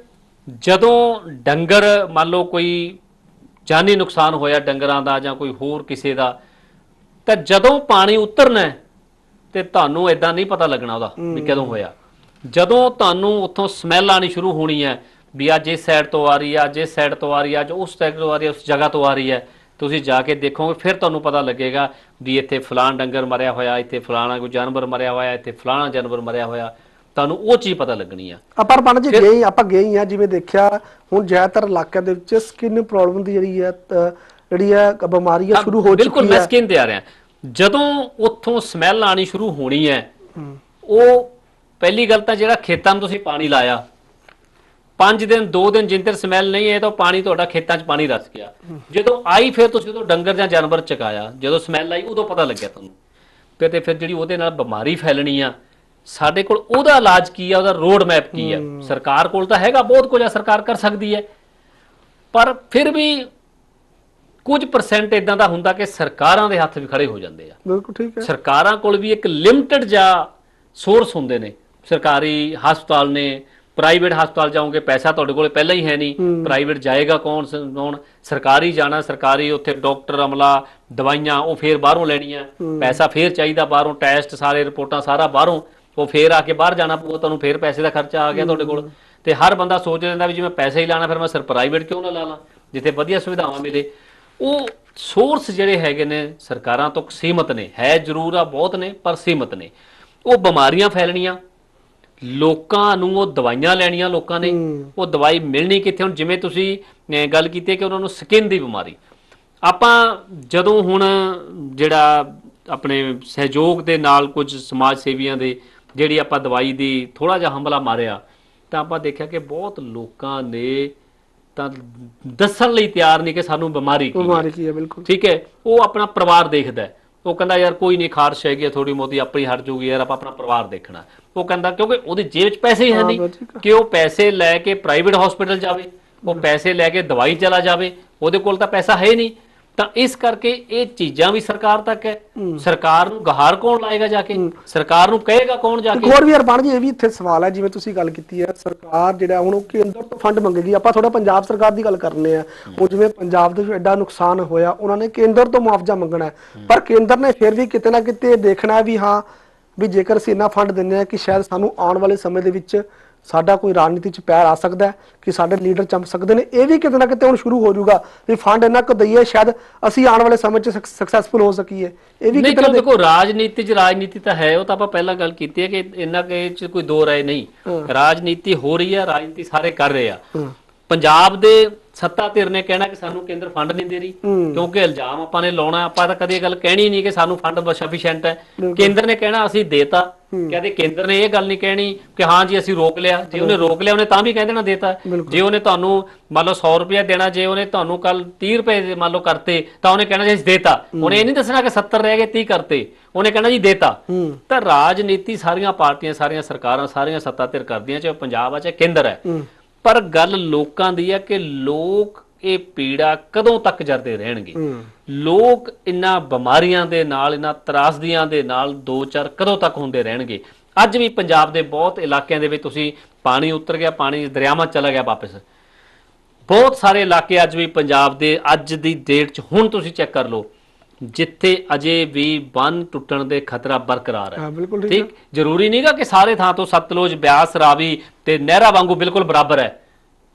ਜਦੋਂ ਡੰਗਰ ਮੰਨ ਲਓ ਕੋਈ ਜਾਨੀ ਨੁਕਸਾਨ ਹੋਇਆ ਡੰਗਰਾਂ ਦਾ ਜਾਂ ਕੋਈ ਹੋਰ ਕਿਸੇ ਦਾ ਤਾਂ ਜਦੋਂ ਪਾਣੀ ਉਤਰਨਾ ਤੇ ਤੁਹਾਨੂੰ ਇਦਾਂ ਨਹੀਂ ਪਤਾ ਲੱਗਣਾ ਉਹਦਾ ਵੀ ਕਦੋਂ ਹੋਇਆ। ਜਦੋਂ ਤੁਹਾਨੂੰ ਉੱਥੋਂ ਸਮੈਲ ਆਣੀ ਸ਼ੁਰੂ ਹੋਣੀ ਹੈ ਵੀ ਅੱਜ ਇਸ ਸਾਈਡ ਤੋਂ ਆ ਰਹੀ ਹੈ ਅੱਜ ਇਸ ਸਾਈਡ ਤੋਂ ਆ ਰਹੀ ਹੈ ਅੱਜ ਉਸ ਸਾਈਡ ਤੋਂ ਆ ਰਹੀ ਹੈ ਉਸ ਜਗ੍ਹਾ ਤੋਂ ਆ ਰਹੀ ਹੈ ਤੁਸੀਂ ਜਾ ਕੇ ਦੇਖੋਗੇ ਫਿਰ ਤੁਹਾਨੂੰ ਪਤਾ ਲੱਗੇਗਾ ਵੀ ਇੱਥੇ ਫਲਾਣ ਡੰਗਰ ਮਰਿਆ ਹੋਇਆ ਇੱਥੇ ਫਲਾਣਾ ਕੋਈ ਜਾਨਵਰ ਮਰਿਆ ਹੋਇਆ ਇੱਥੇ ਫਲਾਣਾ ਜਾਨਵਰ ਮਰਿਆ ਹੋਇਆ। ਤੁਹਾਨੂੰ ਉਹ ਚੀਜ਼ ਪਤਾ ਲੱਗਣੀ ਆ। ਆਪਾਂ ਰਪਾਣਾ ਜੀ ਗਏ ਹੀ- ਆਪਾਂ ਗਏ ਹੀ ਆ ਜਿਵੇਂ ਦੇਖਿਆ ਹੁਣ ਜ਼ਿਆਦਾਤਰ ਇਲਾਕਿਆਂ ਦੇ ਵਿੱਚ ਸਕਿਨ ਪ੍ਰੋਬਲਮ ਦੀ ਜਿਹੜੀ ਹੈ ਜਿਹੜੀ ਹੈ ਬਿਮਾਰੀ ਹੈ ਸ਼ੁਰੂ ਹੋ ਬਿਲਕੁਲ ਚੁੱਕੀ ਮੈਂ ਹੈ ਸਕਿਨ ਤੇ ਆ ਰਿਹਾ। ਜਦੋਂ ਉੱਥੋਂ ਸਮੈਲ ਆਣੀ ਸ਼ੁਰੂ ਹੋਣੀ ਹੈ ਹੂੰ, ਉਹ ਪਹਿਲੀ ਗੱਲ ਤਾਂ ਜਿਹੜਾ ਖੇਤਾਂ ਨੂੰ ਤੁਸੀਂ ਪਾਣੀ ਲਾਇਆ 5 ਦਿਨ 2 ਦਿਨ ਜਿੰਨ ਤੱਕ ਸਮੈਲ ਨਹੀਂ ਆਏ ਤਾਂ ਪਾਣੀ ਤੁਹਾਡਾ ਖੇਤਾਂ 'ਚ ਪਾਣੀ ਰਸ ਗਿਆ। ਜਦੋਂ ਆਈ ਫਿਰ ਤੁਸੀਂ ਜਦੋਂ ਡੰਗਰ ਜਾਂ ਜਾਨਵਰ ਚਕਾਇਆ ਜਦੋਂ ਸਮੈਲ ਆਈ ਉਦੋਂ ਪਤਾ ਲੱਗਿਆ ਤੁਹਾਨੂੰ। ਫਿਰ ਤੇ ਫਿਰ ਜਿਹੜੀ ਉਹਦੇ ਨਾਲ ਬਿਮਾਰੀ ਫੈਲਣੀ ਆ ਸਾਡੇ ਕੋਲ ਉਹਦਾ ਇਲਾਜ ਕੀ ਆ ਉਹਦਾ ਰੋਡ ਮੈਪ ਕੀ ਆ? ਸਰਕਾਰ ਕੋਲ ਤਾਂ ਹੈਗਾ ਬਹੁਤ ਕੁਝ ਆ ਸਰਕਾਰ ਕਰ ਸਕਦੀ ਹੈ। ਪਰ ਫਿਰ ਵੀ ਕੁਝ ਪਰਸੈਂਟ ਇਦਾਂ ਦਾ ਹੁੰਦਾ ਕਿ ਸਰਕਾਰਾਂ ਦੇ ਹੱਥ ਵੀ ਖੜੇ ਹੋ ਜਾਂਦੇ ਆ। ਬਿਲਕੁਲ ਠੀਕ ਹੈ। ਸਰਕਾਰਾਂ ਕੋਲ ਵੀ ਇੱਕ ਲਿਮਟਿਡ ਜਾਂ ਸੋਰਸ ਹੁੰਦੇ ਨੇ। ਸਰਕਾਰੀ ਹਸਪਤਾਲ ਨੇ ਪ੍ਰਾਈਵੇਟ ਹਸਪਤਾਲ ਜਾਓਗੇ ਪੈਸਾ ਤੁਹਾਡੇ ਕੋਲ ਪਹਿਲਾਂ ਹੀ ਹੈ ਨਹੀਂ। ਪ੍ਰਾਈਵੇਟ ਜਾਏਗਾ ਕੌਣ ਕੌਣ? ਸਰਕਾਰੀ ਜਾਣਾ ਸਰਕਾਰੀ ਉੱਥੇ ਡਾਕਟਰ ਅਮਲਾ ਦਵਾਈਆਂ ਉਹ ਫੇਰ ਬਾਹਰੋਂ ਲੈਣੀਆਂ। ਪੈਸਾ ਫੇਰ ਚਾਹੀਦਾ ਬਾਹਰੋਂ ਟੈਸਟ ਸਾਰੇ ਰਿਪੋਰਟਾਂ ਸਾਰਾ ਬਾਹਰੋਂ। ਉਹ ਫੇਰ ਆ ਕੇ ਬਾਹਰ ਜਾਣਾ ਪਊਗਾ ਤੁਹਾਨੂੰ ਫੇਰ ਪੈਸੇ ਦਾ ਖਰਚਾ ਆ ਗਿਆ ਤੁਹਾਡੇ ਕੋਲ। ਤੇ ਹਰ ਬੰਦਾ ਸੋਚ ਲੈਂਦਾ ਵੀ ਜੇ ਮੈਂ ਪੈਸੇ ਹੀ ਲਾਣਾ ਫਿਰ ਮੈਂ ਸਰ ਪ੍ਰਾਈਵੇਟ ਕਿਉਂ ਨਾ ਲਾ ਲਾਂ? ਜਿੱਥੇ ਵਧੀਆ ਸੁਵਿਧਾਵਾਂ ਮਿਲੇ। ਉਹ ਸੋਰਸ ਜਿਹੜੇ ਹੈਗੇ ਨੇ ਸਰਕਾਰਾਂ ਤੋਂ ਸੀਮਤ ਨੇ। ਹੈ ਜ਼ਰੂਰ ਆ ਬਹੁਤ ਨੇ ਪਰ ਸੀਮਤ ਨੇ। ਉਹ ਬਿਮਾਰੀਆਂ ਫੈਲਣੀਆਂ। ਲੋਕਾਂ ਨੂੰ ਉਹ ਦਵਾਈਆਂ ਲੈਣੀਆਂ ਲੋਕਾਂ ਨੇ। ਉਹ ਦਵਾਈ ਮਿਲਣੀ ਕਿੱਥੇ? ਹੁਣ ਜਿਵੇਂ ਤੁਸੀਂ ਗੱਲ ਕੀਤੀ ਕਿ ਉਹਨਾਂ ਨੂੰ ਸਕਿਨ ਦੀ ਬਿਮਾਰੀ। ਆਪਾਂ ਜਦੋਂ ਹੁਣ ਜਿਹੜਾ ਆਪਣੇ ਸਹਿਯੋਗ ਦੇ ਨਾਲ ਕੁਝ ਸਮਾਜ ਸੇਵੀਆਂ ਦੇ ਜਿਹੜੀ ਆਪਾਂ ਦਵਾਈ ਦੀ ਥੋੜਾ ਜਿਹਾ ਹਮਲਾ ਮਾਰਿਆ ਤਾਂ ਆਪਾਂ ਦੇਖਿਆ ਕਿ ਬਹੁਤ ਲੋਕਾਂ ਨੇ ਤਾਂ ਦੱਸਣ ਲਈ ਤਿਆਰ ਨਹੀਂ ਕਿ ਸਾਨੂੰ ਬਿਮਾਰੀ ਕੀ ਹੈ। ਬਿਮਾਰੀ ਕੀ ਹੈ ਬਿਲਕੁਲ। ਠੀਕ ਹੈ ਉਹ ਆਪਣਾ ਪਰਿਵਾਰ ਦੇਖਦਾ। ਉਹ ਕਹਿੰਦਾ ਯਾਰ ਕੋਈ ਨਹੀਂ ਖਾਰਸ਼ ਹੈਗੀ ਥੋੜੀ ਮੋਤੀ ਆਪਣੀ ਹਟ ਜੂਗੀ ਯਾਰ ਆਪਾਂ ਆਪਣਾ ਪਰਿਵਾਰ ਦੇਖਣਾ ਉਹ ਕਹਿੰਦਾ ਕਿਉਂਕਿ ਉਹਦੀ ਜੇਬ 'ਚ ਪੈਸੇ ਹੀ ਹੈ ਨਹੀਂ। ਕਿ ਉਹ ਪੈਸੇ ਲੈ ਕੇ ਪ੍ਰਾਈਵੇਟ ਹਸਪੀਟਲ ਜਾਵੇ ਉਹ ਪੈਸੇ ਲੈ ਕੇ ਦਵਾਈ ਚਲਾ ਜਾਵੇ ਉਹਦੇ ਕੋਲ ਤਾਂ ਪੈਸਾ ਹੀ ਨਹੀਂ। ਤਾਂ ਇਸ ਕਰਕੇ ਇਹ ਚੀਜ਼ਾਂ ਵੀ ਸਰਕਾਰ ਤੱਕ ਹੈ। ਸਰਕਾਰ ਨੂੰ ਗਹਾਰ ਕੌਣ ਲਾਏਗਾ ਜਾ ਕੇ? ਸਰਕਾਰ ਨੂੰ ਕਹੇਗਾ ਕੌਣ ਜਾ ਕੇ? ਹੋਰ ਵੀ ਅਰਪਾਨ ਜੀ ਇਹ ਵੀ ਇੱਥੇ ਸਵਾਲ ਹੈ ਜਿਵੇਂ ਤੁਸੀਂ ਗੱਲ ਕੀਤੀ ਹੈ ਸਰਕਾਰ ਜਿਹੜਾ ਹੁਣ ਉਹ ਕੇਂਦਰ ਤੋਂ ਫੰਡ ਮੰਗੇਗੀ। ਆਪਾਂ ਥੋੜਾ ਪੰਜਾਬ ਸਰਕਾਰ ਦੀ ਗੱਲ ਕਰਨੇ ਆ। ਉਹ ਜਿਵੇਂ ਪੰਜਾਬ ਦੇ ਵਿੱਚ ਐਡਾ ਨੁਕਸਾਨ ਹੋਇਆ ਉਹਨਾਂ ਨੇ ਕੇਂਦਰ ਤੋਂ ਮੁਆਵਜ਼ਾ ਮੰਗਣਾ ਪਰ ਕੇਂਦਰ ਨੇ ਫਿਰ ਵੀ ਕਿਤੇ ਨਾ ਕਿਤੇ ਦੇਖਣਾ ਵੀ ਹਾਂ ਵੀ ਜੇਕਰ ਅਸੀਂ ਇੰਨਾ ਫੰਡ ਦਿੰਦੇ ਆ ਕਿ ਸ਼ਾਇਦ ਸਾਨੂੰ ਆਉਣ ਵਾਲੇ ਸਮੇਂ ਦੇ ਵਿੱਚ ਸਾਡਾ ਕੋਈ ਰਾਜਨੀਤੀ ਚ ਪੈਰ ਆ ਸਕਦਾ ਕਿ ਸਾਡੇ ਲੀਡਰ ਚਮਕ ਸਕਦੇ ਨੇ। ਇਹ ਵੀ ਕਿਤੇ ਨਾ ਕਿਤੇ ਹੁਣ ਸ਼ੁਰੂ ਹੋ ਜਾਊਗਾ ਵੀ ਫੰਡ ਇੰਨਾ ਕੁ ਦਈਏ ਸ਼ਾਇਦ ਅਸੀਂ ਆਉਣ ਵਾਲੇ ਸਮੇਂ ਚ ਸਕਸੈਸਫੁਲ ਹੋ ਸਕੀਏ। ਇਹ ਵੀ ਕਿਤੇ ਨਾ ਦੇਖੋ ਰਾਜਨੀਤੀ ਚ ਰਾਜਨੀਤੀ ਤਾਂ ਹੈ ਉਹ ਤਾਂ ਆਪਾਂ ਪਹਿਲਾਂ ਗੱਲ ਕੀਤੀ ਹੈ ਕਿ ਇੰਨਾ ਕਿ ਚ ਕੋਈ ਦੋ ਰਾਏ ਨਹੀਂ। ਰਾਜਨੀਤੀ ਹੋ ਰਹੀ ਹੈ ਰਾਜਨੀਤੀ ਸਾਰੇ ਕਰ ਰਹੇ ਆ। ਪੰਜਾਬ ਦੇ ਸੱਤਾ ਧਿਰ ਨੇ ਕਹਿਣਾ ਕਿ ਸਾਨੂੰ ਕੇਂਦਰ ਫੰਡ ਨਹੀਂ ਦੇ ਰਹੀ ਕਿਉਂਕਿ ਇਲਜ਼ਾਮ ਆਪਾਂ ਨੇ ਲਾਉਣਾ ਆਪਾਂ ਤਾਂ ਕਦੇ ਇਹ ਗੱਲ ਕਹਿਣੀ ਨਹੀਂ ਕਿ ਸਾਨੂੰ ਫੰਡ ਸਫੀਸ਼ੀਐਂਟ ਹੈ। ਕੇਂਦਰ ਨੇ ਕਹਿਣਾ ਅਸੀਂ ਦੇਤਾ। ਕਹਿੰਦੇ ਕੇਂਦਰ ਨੇ ਇਹ ਗੱਲ ਨਹੀਂ ਕਹਿਣੀ ਕਿ ਹਾਂ ਜੀ ਅਸੀਂ ਰੋਕ ਲਿਆ। ਜੇ ਉਹਨੇ ਰੋਕ ਲਿਆ ਉਹਨੇ ਤਾਂ ਵੀ ਕਹਿ ਦੇਣਾ ਦੇਤਾ। ਜੇ ਉਹਨੇ ਤੁਹਾਨੂੰ ਮੰਨ ਲਓ 100 ਰੁਪਏ ਦੇਣਾ ਜੇ ਉਹਨੇ ਤੁਹਾਨੂੰ ਕੱਲ 30 ਰੁਪਏ ਮੰਨ ਲਓ ਕਰਤੇ ਤਾਂ ਉਹਨੇ ਕਹਿਣਾ ਜੀ ਦੇਤਾ। ਉਹਨੇ ਇਹ ਨਹੀਂ ਦੱਸਣਾ ਕਿ 70 ਰਹਿ ਗਏ 30 ਕਰਤੇ। ਉਹਨੇ ਕਹਿਣਾ ਜੀ ਦੇਤਾ। ਤਾਂ ਰਾਜਨੀਤੀ ਸਾਰੀਆਂ ਪਾਰਟੀਆਂ ਸਾਰੀਆਂ ਸਰਕਾਰਾਂ ਸਾਰੀਆਂ ਸੱਤਾ ਧਿਰ ਕਰਦੀਆਂ ਚਾਹੇ ਪੰਜਾਬ ਆ ਚਾਹੇ ਕੇਂਦਰ ਹੈ। ਪਰ ਗੱਲ ਲੋਕਾਂ ਦੀ ਹੈ ਕਿ ਲੋਕ ਇਹ ਪੀੜਾ ਕਦੋਂ ਤੱਕ ਜਰਦੇ ਰਹਿਣਗੇ? ਲੋਕ ਇਨ੍ਹਾਂ ਬਿਮਾਰੀਆਂ ਦੇ ਨਾਲ ਇਨ੍ਹਾਂ ਤਰਾਸਦੀਆਂ ਦੇ ਨਾਲ ਦੋ ਚਾਰ ਕਦੋਂ ਤੱਕ ਹੁੰਦੇ ਰਹਿਣਗੇ? ਅੱਜ ਵੀ ਪੰਜਾਬ ਦੇ ਬਹੁਤ ਇਲਾਕਿਆਂ ਦੇ ਵਿੱਚ ਤੁਸੀਂ ਪਾਣੀ ਉਤਰ ਗਿਆ ਪਾਣੀ ਦਰਿਆਵਾਂ ਚਲਾ ਗਿਆ ਵਾਪਸ। ਬਹੁਤ ਸਾਰੇ ਇਲਾਕੇ ਅੱਜ ਵੀ ਪੰਜਾਬ ਦੇ ਅੱਜ ਦੀ ਡੇਟ 'ਚ ਹੁਣ ਤੁਸੀਂ ਚੈੱਕ ਕਰ ਲਓ ਜਿੱਥੇ ਅਜੇ ਵੀ ਬੰਨ ਟੁੱਟਣ ਦੇ ਖਤਰਾ ਬਰਕਰਾਰ ਹੈ। ਠੀਕ ਜ਼ਰੂਰੀ ਨਹੀਂਗਾ ਕਿ ਸਾਰੇ ਥਾਂ ਤੋਂ ਸਤਲੁਜ ਬਿਆਸ ਰਾਵੀ ਤੇ ਨਹਿਰਾ ਵਾਂਗੂ ਬਿਲਕੁਲ ਬਰਾਬਰ ਹੈ।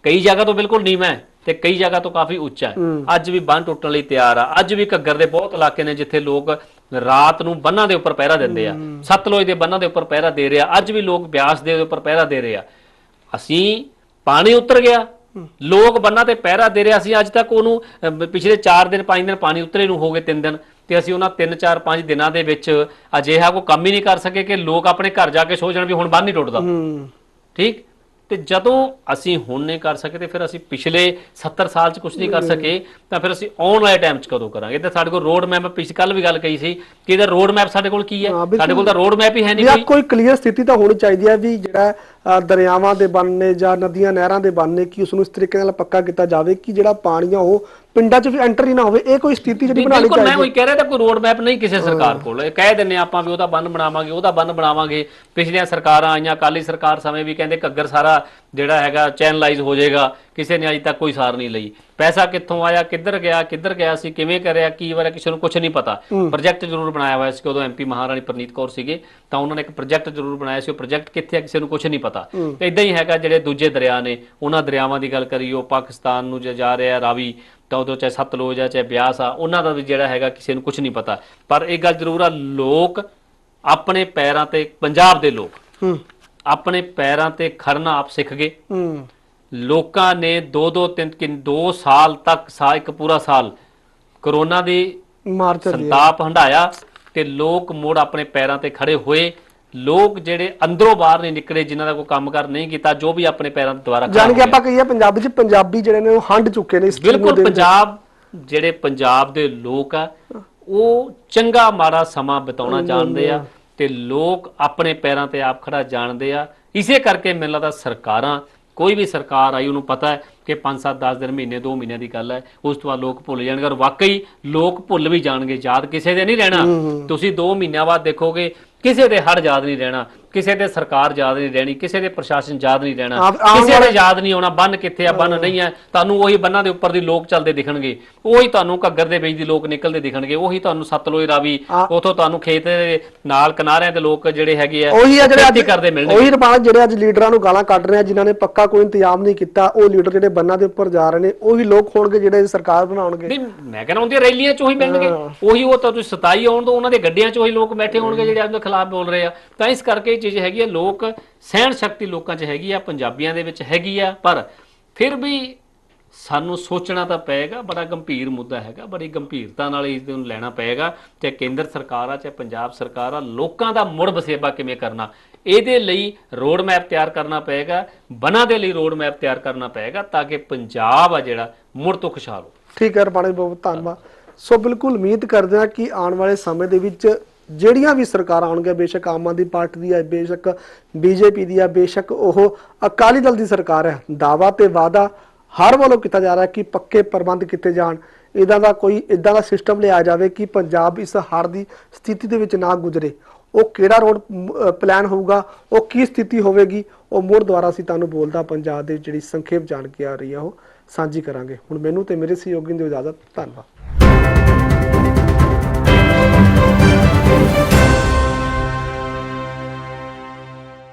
ਕਈ ਜਗ੍ਹਾ ਤੋਂ ਬਿਲਕੁਲ ਨੀਵਾਂ ਹੈ। ਤੇ ਕਈ ਜਗ੍ਹਾ ਤੋਂ ਕਾਫੀ ਉੱਚਾ ਹੈ। ਅੱਜ ਵੀ ਬੰਨ ਟੁੱਟਣ ਲਈ ਤਿਆਰ ਆ। ਅੱਜ ਵੀ ਘੱਗਰ ਦੇ ਬਹੁਤ ਇਲਾਕੇ ਨੇ ਜਿੱਥੇ ਲੋਕ ਰਾਤ ਨੂੰ ਬੰਨਾਂ ਦੇ ਉੱਪਰ ਪਹਿਰਾ ਦਿੰਦੇ ਆ। ਸਤਲੁਜ ਦੇ ਬੰਨਾਂ ਦੇ ਉੱਪਰ ਪਹਿਰਾ ਦੇ ਰਹੇ। ਅੱਜ ਵੀ ਲੋਕ ਬਿਆਸ ਦੇ ਉੱਪਰ ਪਹਿਰਾ ਦੇ ਰਹੇ ਅਸੀਂ ਪਾਣੀ ਉਤਰ ਗਿਆ। ਲੋਕ ਬੰਨਾਂ ਤੇ ਪਹਿਰਾ ਦੇ ਰਹੇ। ਅਸੀਂ ਅੱਜ ਤੱਕ ਉਹਨੂੰ ਪਿਛਲੇ 4 ਦਿਨ 5 ਦਿਨ ਪਾਣੀ ਉਤਰੇ ਨੂੰ ਹੋ ਗਏ 3 ਦਿਨ। ਤੇ ਅਸੀਂ ਉਹਨਾਂ 3 4 5 ਦਿਨਾਂ ਦੇ ਵਿੱਚ ਅਜਿਹਾ ਕੋਈ ਕੰਮ ਹੀ ਨਹੀਂ ਕਰ ਸਕੇ ਕਿ ਲੋਕ ਆਪਣੇ ਘਰ ਜਾ ਕੇ ਸੋਚ ਜਾਣ ਵੀ ਹੁਣ ਬੰਨ ਨਹੀਂ ਟੁੱਟਦਾ। ਠੀਕ? ਤੇ ਜਦੋਂ ਅਸੀਂ ਹੁਣ ਨਹੀਂ ਕਰ ਸਕੇ ਤੇ ਫਿਰ ਅਸੀਂ ਪਿਛਲੇ 70 ਸਾਲ ਚ ਕੁਝ ਨਹੀਂ ਕਰ ਸਕੇ ਤਾਂ ਫਿਰ ਅਸੀਂ ਆਉਣ ਵਾਲੇ ਟਾਈਮ ਚ ਕਦੋਂ ਕਰਾਂਗੇ? ਤੇ ਸਾਡੇ ਕੋਲ ਰੋਡ ਮੈਪ ਪਿਛ ਕੱਲ ਵੀ ਗੱਲ ਕਹੀ ਸੀ ਕਿ ਇਹਦਾ ਰੋਡ ਮੈਪ ਸਾਡੇ ਕੋਲ ਕੀ ਹੈ। ਸਾਡੇ ਕੋਲ ਤਾਂ ਰੋਡ ਮੈਪ ਹੀ ਹੈ ਨਹੀਂ ਕੋਈ। ਕੋਈ ਕਲੀਅਰ ਸਥਿਤੀ ਤਾਂ ਹੋਣੀ ਚਾਹੀਦੀ ਹੈ ਵੀ ਜਿਹੜਾ ਦਰਿਆਵਾਂ ਦੇ ਬੰਨ ਨੇ ਜਾਂ ਨਦੀਆਂ ਨਹਿਰਾਂ ਦੇ ਬੰਨ ਨੇ ਕਿ ਉਸ ਨੂੰ ਇਸ ਤਰੀਕੇ ਨਾਲ ਪੱਕਾ ਕੀਤਾ ਜਾਵੇ ਕਿ ਜਿਹੜਾ ਪਾਣੀ ਆ ਉਹ ਪਿੰਡਾਂ 'ਚ ਵੀ ਐਂਟਰ ਹੀ ਨਾ ਹੋਵੇ? ਇਹ ਕੋਈ ਸਥਿਤੀ ਜਿਹੜੀ ਬਣਾਉਣੀ ਬਿਲਕੁਲ ਮੈਂ ਚਾਹੀਦੀ ਉਹੀ ਕਹਿ ਰਿਹਾ ਤਾਂ ਕੋਈ ਰੋਡ ਮੈਪ ਨਹੀਂ ਕਿਸੇ ਸਰਕਾਰ ਕੋਲ। ਇਹ ਕਹਿ ਦਿੰਨੇ ਆਪਾਂ ਵੀ ਉਹਦਾ ਬੰਨ ਬਣਾਵਾਂਗੇ ਉਹਦਾ ਬੰਨ ਬਣਾਵਾਂਗੇ। ਪਿਛਲੀਆਂ ਸਰਕਾਰਾਂ ਆਈਆਂ ਅਕਾਲੀ ਸਰਕਾਰ ਸਮੇਂ ਵੀ ਕਹਿੰਦੇ ਘੱਗਰ ਸਾਰਾ ਜਿਹੜਾ ਹੈਗਾ ਚੈਨਲਾਈਜ਼ ਹੋ ਜਾਏਗਾ। ਕਿਸੇ ਨੇ ਅਜੇ ਤੱਕ ਕੋਈ ਸਾਰ ਨਹੀਂ ਲਈ। ਪੈਸਾ ਕਿੱਥੋਂ ਆਇਆ ਕਿੱਧਰ ਗਿਆ ਕਿੱਧਰ ਗਿਆ ਸੀ ਕਿਵੇਂ ਕਰਿਆ ਕੀ ਵਾਰਿਆ ਕਿਸੇ ਨੂੰ ਕੁਝ ਨਹੀਂ ਪਤਾ। ਪ੍ਰੋਜੈਕਟ ਜ਼ਰੂਰ ਬਣਾਇਆ ਹੋਇਆ ਸੀ ਕਿ ਉਦੋਂ ਐਮਪੀ ਮਹਾਰਾਣੀ ਪ੍ਰਨੀਤ ਕੌਰ ਸੀਗੇ। ਤਾਂ ਉਹਨਾਂ ਨੇ ਇੱਕ ਪ੍ਰੋਜੈਕਟ ਜ਼ਰੂਰ ਬਣਾਇਆ ਸੀ। ਉਹ ਪ੍ਰੋਜੈਕਟ ਕਿੱਥੇ ਆ ਕਿਸੇ ਨੂੰ ਕੁਝ ਨਹੀਂ ਪਤਾ। ਤੇ ਇਦਾਂ ਹੀ ਹੈਗਾ ਜਿਹੜੇ ਦੂਜੇ ਦਰਿਆ ਨੇ ਉਹਨਾਂ ਦਰਿਆਵਾਂ ਦੀ ਗੱਲ ਕਰੀਏ ਉਹ ਪਾਕਿਸਤਾਨ ਨੂੰ ਜੇ ਜਾ ਰਿਹਾ ਰਾਵੀ ਤਾਂ ਉਦੋਂ ਚਾਹੇ ਸਤਲੁਜ ਆ ਚਾਹੇ ਬਿਆਸ ਆ ਉਹਨਾਂ ਦਾ ਵੀ ਜਿਹੜਾ ਹੈਗਾ ਕਿਸੇ ਨੂੰ ਕੁਝ ਨਹੀਂ ਪਤਾ। ਪਰ ਇਹ ਗੱਲ ਜ਼ਰੂਰ ਆ ਲੋਕ ਆਪਣੇ ਪੈਰਾਂ ਤੇ ਪੰਜਾਬ ਦੇ ਲੋਕ ਹੂੰ। ਆਪਣੇ ਪੈਰਾਂ ਤੇ ਖੜਨਾ ਆਪ ਸਿੱਖ ਗਏ। ਹੂੰ। ਲੋਕਾਂ ਨੇ 2 2 3 ਕਿੰਨ 2 ਸਾਲ ਤੱਕ ਸਾ ਇੱਕ ਪੂਰਾ ਸਾਲ ਕਰੋਨਾ ਦੀ ਮਾਰ ਚੱਲੀ। ਸੰਤਾਪ ਹੰਡਾਇਆ ਤੇ ਲੋਕ ਮੁੜ ਆਪਣੇ ਪੈਰਾਂ ਤੇ ਖੜੇ ਹੋਏ ਲੋਕ ਜਿਹੜੇ ਅੰਦਰੋਂ ਬਾਹਰ ਨਹੀਂ ਨਿਕਲੇ ਜਿਨ੍ਹਾਂ ਦਾ ਕੋਈ ਕੰਮਕਾਰ ਨਹੀਂ ਕੀਤਾ ਜੋ ਵੀ ਆਪਣੇ ਪੈਰਾਂ ਤੇ ਦੁਬਾਰਾ ਖੜਾ ਜਾਣ ਕੇ। ਆਪਾਂ ਕਹੀਏ ਪੰਜਾਬੀ 'ਚ ਪੰਜਾਬੀ ਜਿਹੜੇ ਨੇ ਉਹ ਹੰਡ ਚੁੱਕੇ ਨੇ ਇਸ ਚੀਜ਼ ਨੂੰ ਬਿਲਕੁਲ। ਪੰਜਾਬ ਜਿਹੜੇ ਪੰਜਾਬ ਦੇ ਲੋਕ ਆ ਉਹ ਚੰਗਾ ਮਾੜਾ ਸਮਾਂ ਬਿਤਾਉਣਾ ਜਾਣਦੇ ਆ ਤੇ ਲੋਕ ਆਪਣੇ ਪੈਰਾਂ ਤੇ ਆਪ ਖੜਾ ਜਾਣਦੇ ਆ ਇਸੇ ਕਰਕੇ ਮੈਨੂੰ ਲੱਗਦਾ ਸਰਕਾਰਾਂ ਕੋਈ ਵੀ ਸਰਕਾਰ ਆਈ ਉਹਨੂੰ ਪਤਾ ਹੈ ਕਿ 5 7 10 ਦਿਨ ਮਹੀਨੇ 2 ਮਹੀਨਿਆਂ ਦੀ ਗੱਲ ਹੈ। ਉਸ ਤੋਂ ਬਾਅਦ ਲੋਕ ਭੁੱਲ ਜਾਣਗੇ ਔਰ ਵਾਕਈ ਲੋਕ ਭੁੱਲ ਵੀ ਜਾਣਗੇ। ਯਾਦ ਕਿਸੇ ਦੇ ਨਹੀਂ ਰਹਿਣਾ। ਤੁਸੀਂ 2 ਮਹੀਨਿਆਂ ਬਾਅਦ ਦੇਖੋਗੇ ਕਿਸੇ ਦੇ ਹੜ ਯਾਦ ਨਹੀਂ ਰਹਿਣਾ। ਕਿਸੇ ਦੇ ਸਰਕਾਰ ਯਾਦ ਨਹੀਂ ਰਹਿਣੀ ਕਿਸੇ ਦੇ ਪ੍ਰਸ਼ਾਸਨ ਯਾਦ ਨਹੀਂ ਰਹਿਣਾ ਕਿਸੇ ਦੇ ਯਾਦ ਨਹੀਂ ਆਉਣਾ ਬੰਨ ਕਿੱਥੇ ਆ ਬੰਨ ਨਹੀਂ ਹੈ ਤੁਹਾਨੂੰ ਉਹੀ ਬੰਨਾਂ ਦੇ ਉੱਪਰ ਦੀ ਲੋਕ ਚੱਲਦੇ ਦਿਖਣਗੇ ਉਹੀ ਤੁਹਾਨੂੰ ਘੱਗਰ ਦੇ ਵਿੱਚ ਦੀ ਲੋਕ ਨਿਕਲਦੇ ਦਿਖਣਗੇ ਉਹੀ ਤੁਹਾਨੂੰ ਸਤਲੁਜ ਰਾਵੀ ਉਥੋਂ ਤੁਹਾਨੂੰ ਖੇਤ ਦੇ ਨਾਲ ਕਿਨਾਰਿਆਂ ਦੇ ਲੋਕ ਜਿਹੜੇ ਹੈਗੇ ਆ ਉਹੀ ਜਿਹੜੇ ਅੱਜ ਕਰਦੇ ਮਿਲਣਗੇ। ਉਹੀ ਰਪਾਲ ਜਿਹੜੇ ਅੱਜ ਲੀਡਰਾਂ ਨੂੰ ਗਾਲਾਂ ਕੱਢ ਰਹੇ ਆ ਜਿਨ੍ਹਾਂ ਨੇ ਪੱਕਾ ਕੋਈ ਇੰਤਜ਼ਾਮ ਨਹੀਂ ਕੀਤਾ ਉਹ ਲੀਡਰ ਜਿਹੜੇ ਬੰਨਾਂ ਦੇ ਉੱਪਰ ਜਾ ਰਹੇ ਨੇ ਉਹੀ ਲੋਕ ਹੋਣਗੇ ਜਿਹੜੇ ਸਰਕਾਰ ਬਣਾਉਣਗੇ। ਨਹੀਂ ਮੈਂ ਕਹਿੰਦਾ ਉਹਦੀਆਂ ਰੈਲੀਆਂ ਚ ਉਹੀ ਮਿਲਣਗੇ। ਉਹੀ ਉਹ ਤਾਂ ਤੁਸੀਂ 27 ਆਉਣ ਤੋਂ ਉਹਨਾਂ ਦੇ ਗੱਡੀਆਂ ਚ ਉਹੀ ਲੋਕ ਬੈਠੇ ਹੋਣਗੇ ਜਿਹੜੇ ਆਪਦੇ ਖਿਲਾਫ ਬੋਲ ਰਹੇ ਆ। ਤਾਂ ਇਸ ਕਰਕੇ ਇਹ ਚੀਜ਼ ਹੈਗੀ ਹੈ ਲੋਕ ਸਹਿਣ ਸ਼ਕਤੀ ਲੋਕਾਂ 'ਚ ਹੈਗੀ ਆ, ਪੰਜਾਬੀਆਂ ਦੇ ਵਿੱਚ ਹੈਗੀ ਆ, ਪਰ ਫਿਰ ਵੀ ਸਾਨੂੰ ਸੋਚਣਾ ਤਾਂ ਪਏਗਾ, ਬੜਾ ਗੰਭੀਰ ਮੁੱਦਾ ਹੈਗਾ, ਬੜੀ ਗੰਭੀਰਤਾ ਨਾਲ ਇਸ ਨੂੰ ਲੈਣਾ ਪਏਗਾ, ਚਾਹੇ ਕੇਂਦਰ ਸਰਕਾਰ ਆ, ਚਾਹੇ ਪੰਜਾਬ ਸਰਕਾਰ ਆ, ਲੋਕਾਂ ਦਾ ਮੁੜ ਵਸੇਬਾ ਕਿਵੇਂ ਕਰਨਾ, ਇਹਦੇ ਲਈ ਰੋਡ ਮੈਪ ਤਿਆਰ ਕਰਨਾ ਪਏਗਾ, ਬਨਾਂ ਦੇ ਲਈ ਰੋਡ ਮੈਪ ਤਿਆਰ ਕਰਨਾ ਪਏਗਾ, ਤਾਂ ਕਿ ਪੰਜਾਬ ਆ ਜਿਹੜਾ, ਮੁੜ ਤੋਂ ਖੁਸ਼ਹਾਲ ਹੋ ਠੀਕ ਹੈ ਰਪਾਲ ਬਹੁਤ ਧੰਨਵਾਦ। ਸੋ ਬਿਲਕੁਲ ਉਮੀਦ ਕਰਦੇ ਹਾਂ ਕਿ ਆਉਣ ਵਾਲੇ ਸਮੇਂ ਦੇ ਵਿੱਚ ਜਿਹੜੀਆਂ ਵੀ ਸਰਕਾਰਾਂ ਆਉਣਗੀਆਂ, ਬੇਸ਼ੱਕ ਆਮ ਆਦਮੀ ਪਾਰਟੀ ਦੀ ਹੈ, ਬੇਸ਼ੱਕ ਬੀਜੇਪੀ ਦੀ ਹੈ, ਬੇਸ਼ੱਕ ਉਹ ਅਕਾਲੀ ਦਲ ਦੀ ਸਰਕਾਰ ਹੈ। ਦਾਵਾ ਤੇ ਵਾਦਾ ਹਰ ਵੱਲੋਂ ਕੀਤਾ ਜਾ ਰਿਹਾ ਕਿ ਪੱਕੇ ਪ੍ਰਬੰਧ ਕੀਤੇ ਜਾਣ। ਇਹਦਾ ਦਾ ਕੋਈ ਇਦਾਂ ਦਾ ਸਿਸਟਮ ਲਿਆ ਜਾਵੇ ਕਿ ਪੰਜਾਬ ਇਸ ਹੜ੍ਹ ਦੀ ਸਥਿਤੀ ਦੇ ਵਿੱਚ ਨਾ ਗੁਜ਼ਰੇ। ਉਹ ਕਿਹੜਾ ਰੋਡ ਪਲਾਨ ਹੋਊਗਾ, ਉਹ ਕੀ ਸਥਿਤੀ ਹੋਵੇਗੀ, ਉਹ ਮੋੜ ਦੁਆਰਾ ਅਸੀਂ ਤੁਹਾਨੂੰ ਬੋਲਦਾ ਪੰਜਾਬ ਦੇ ਜਿਹੜੀ ਸੰਖੇਪ ਜਾਣਕਾਰੀ ਆ ਰਹੀ ਆ ਉਹ ਸਾਂਝੀ ਕਰਾਂਗੇ। ਹੁਣ ਮੈਨੂੰ ਤੇ ਮੇਰੇ ਸਹਿਯੋਗੀ ਦੀ ਇਜਾਜ਼ਤ, ਧੰਨਵਾਦ।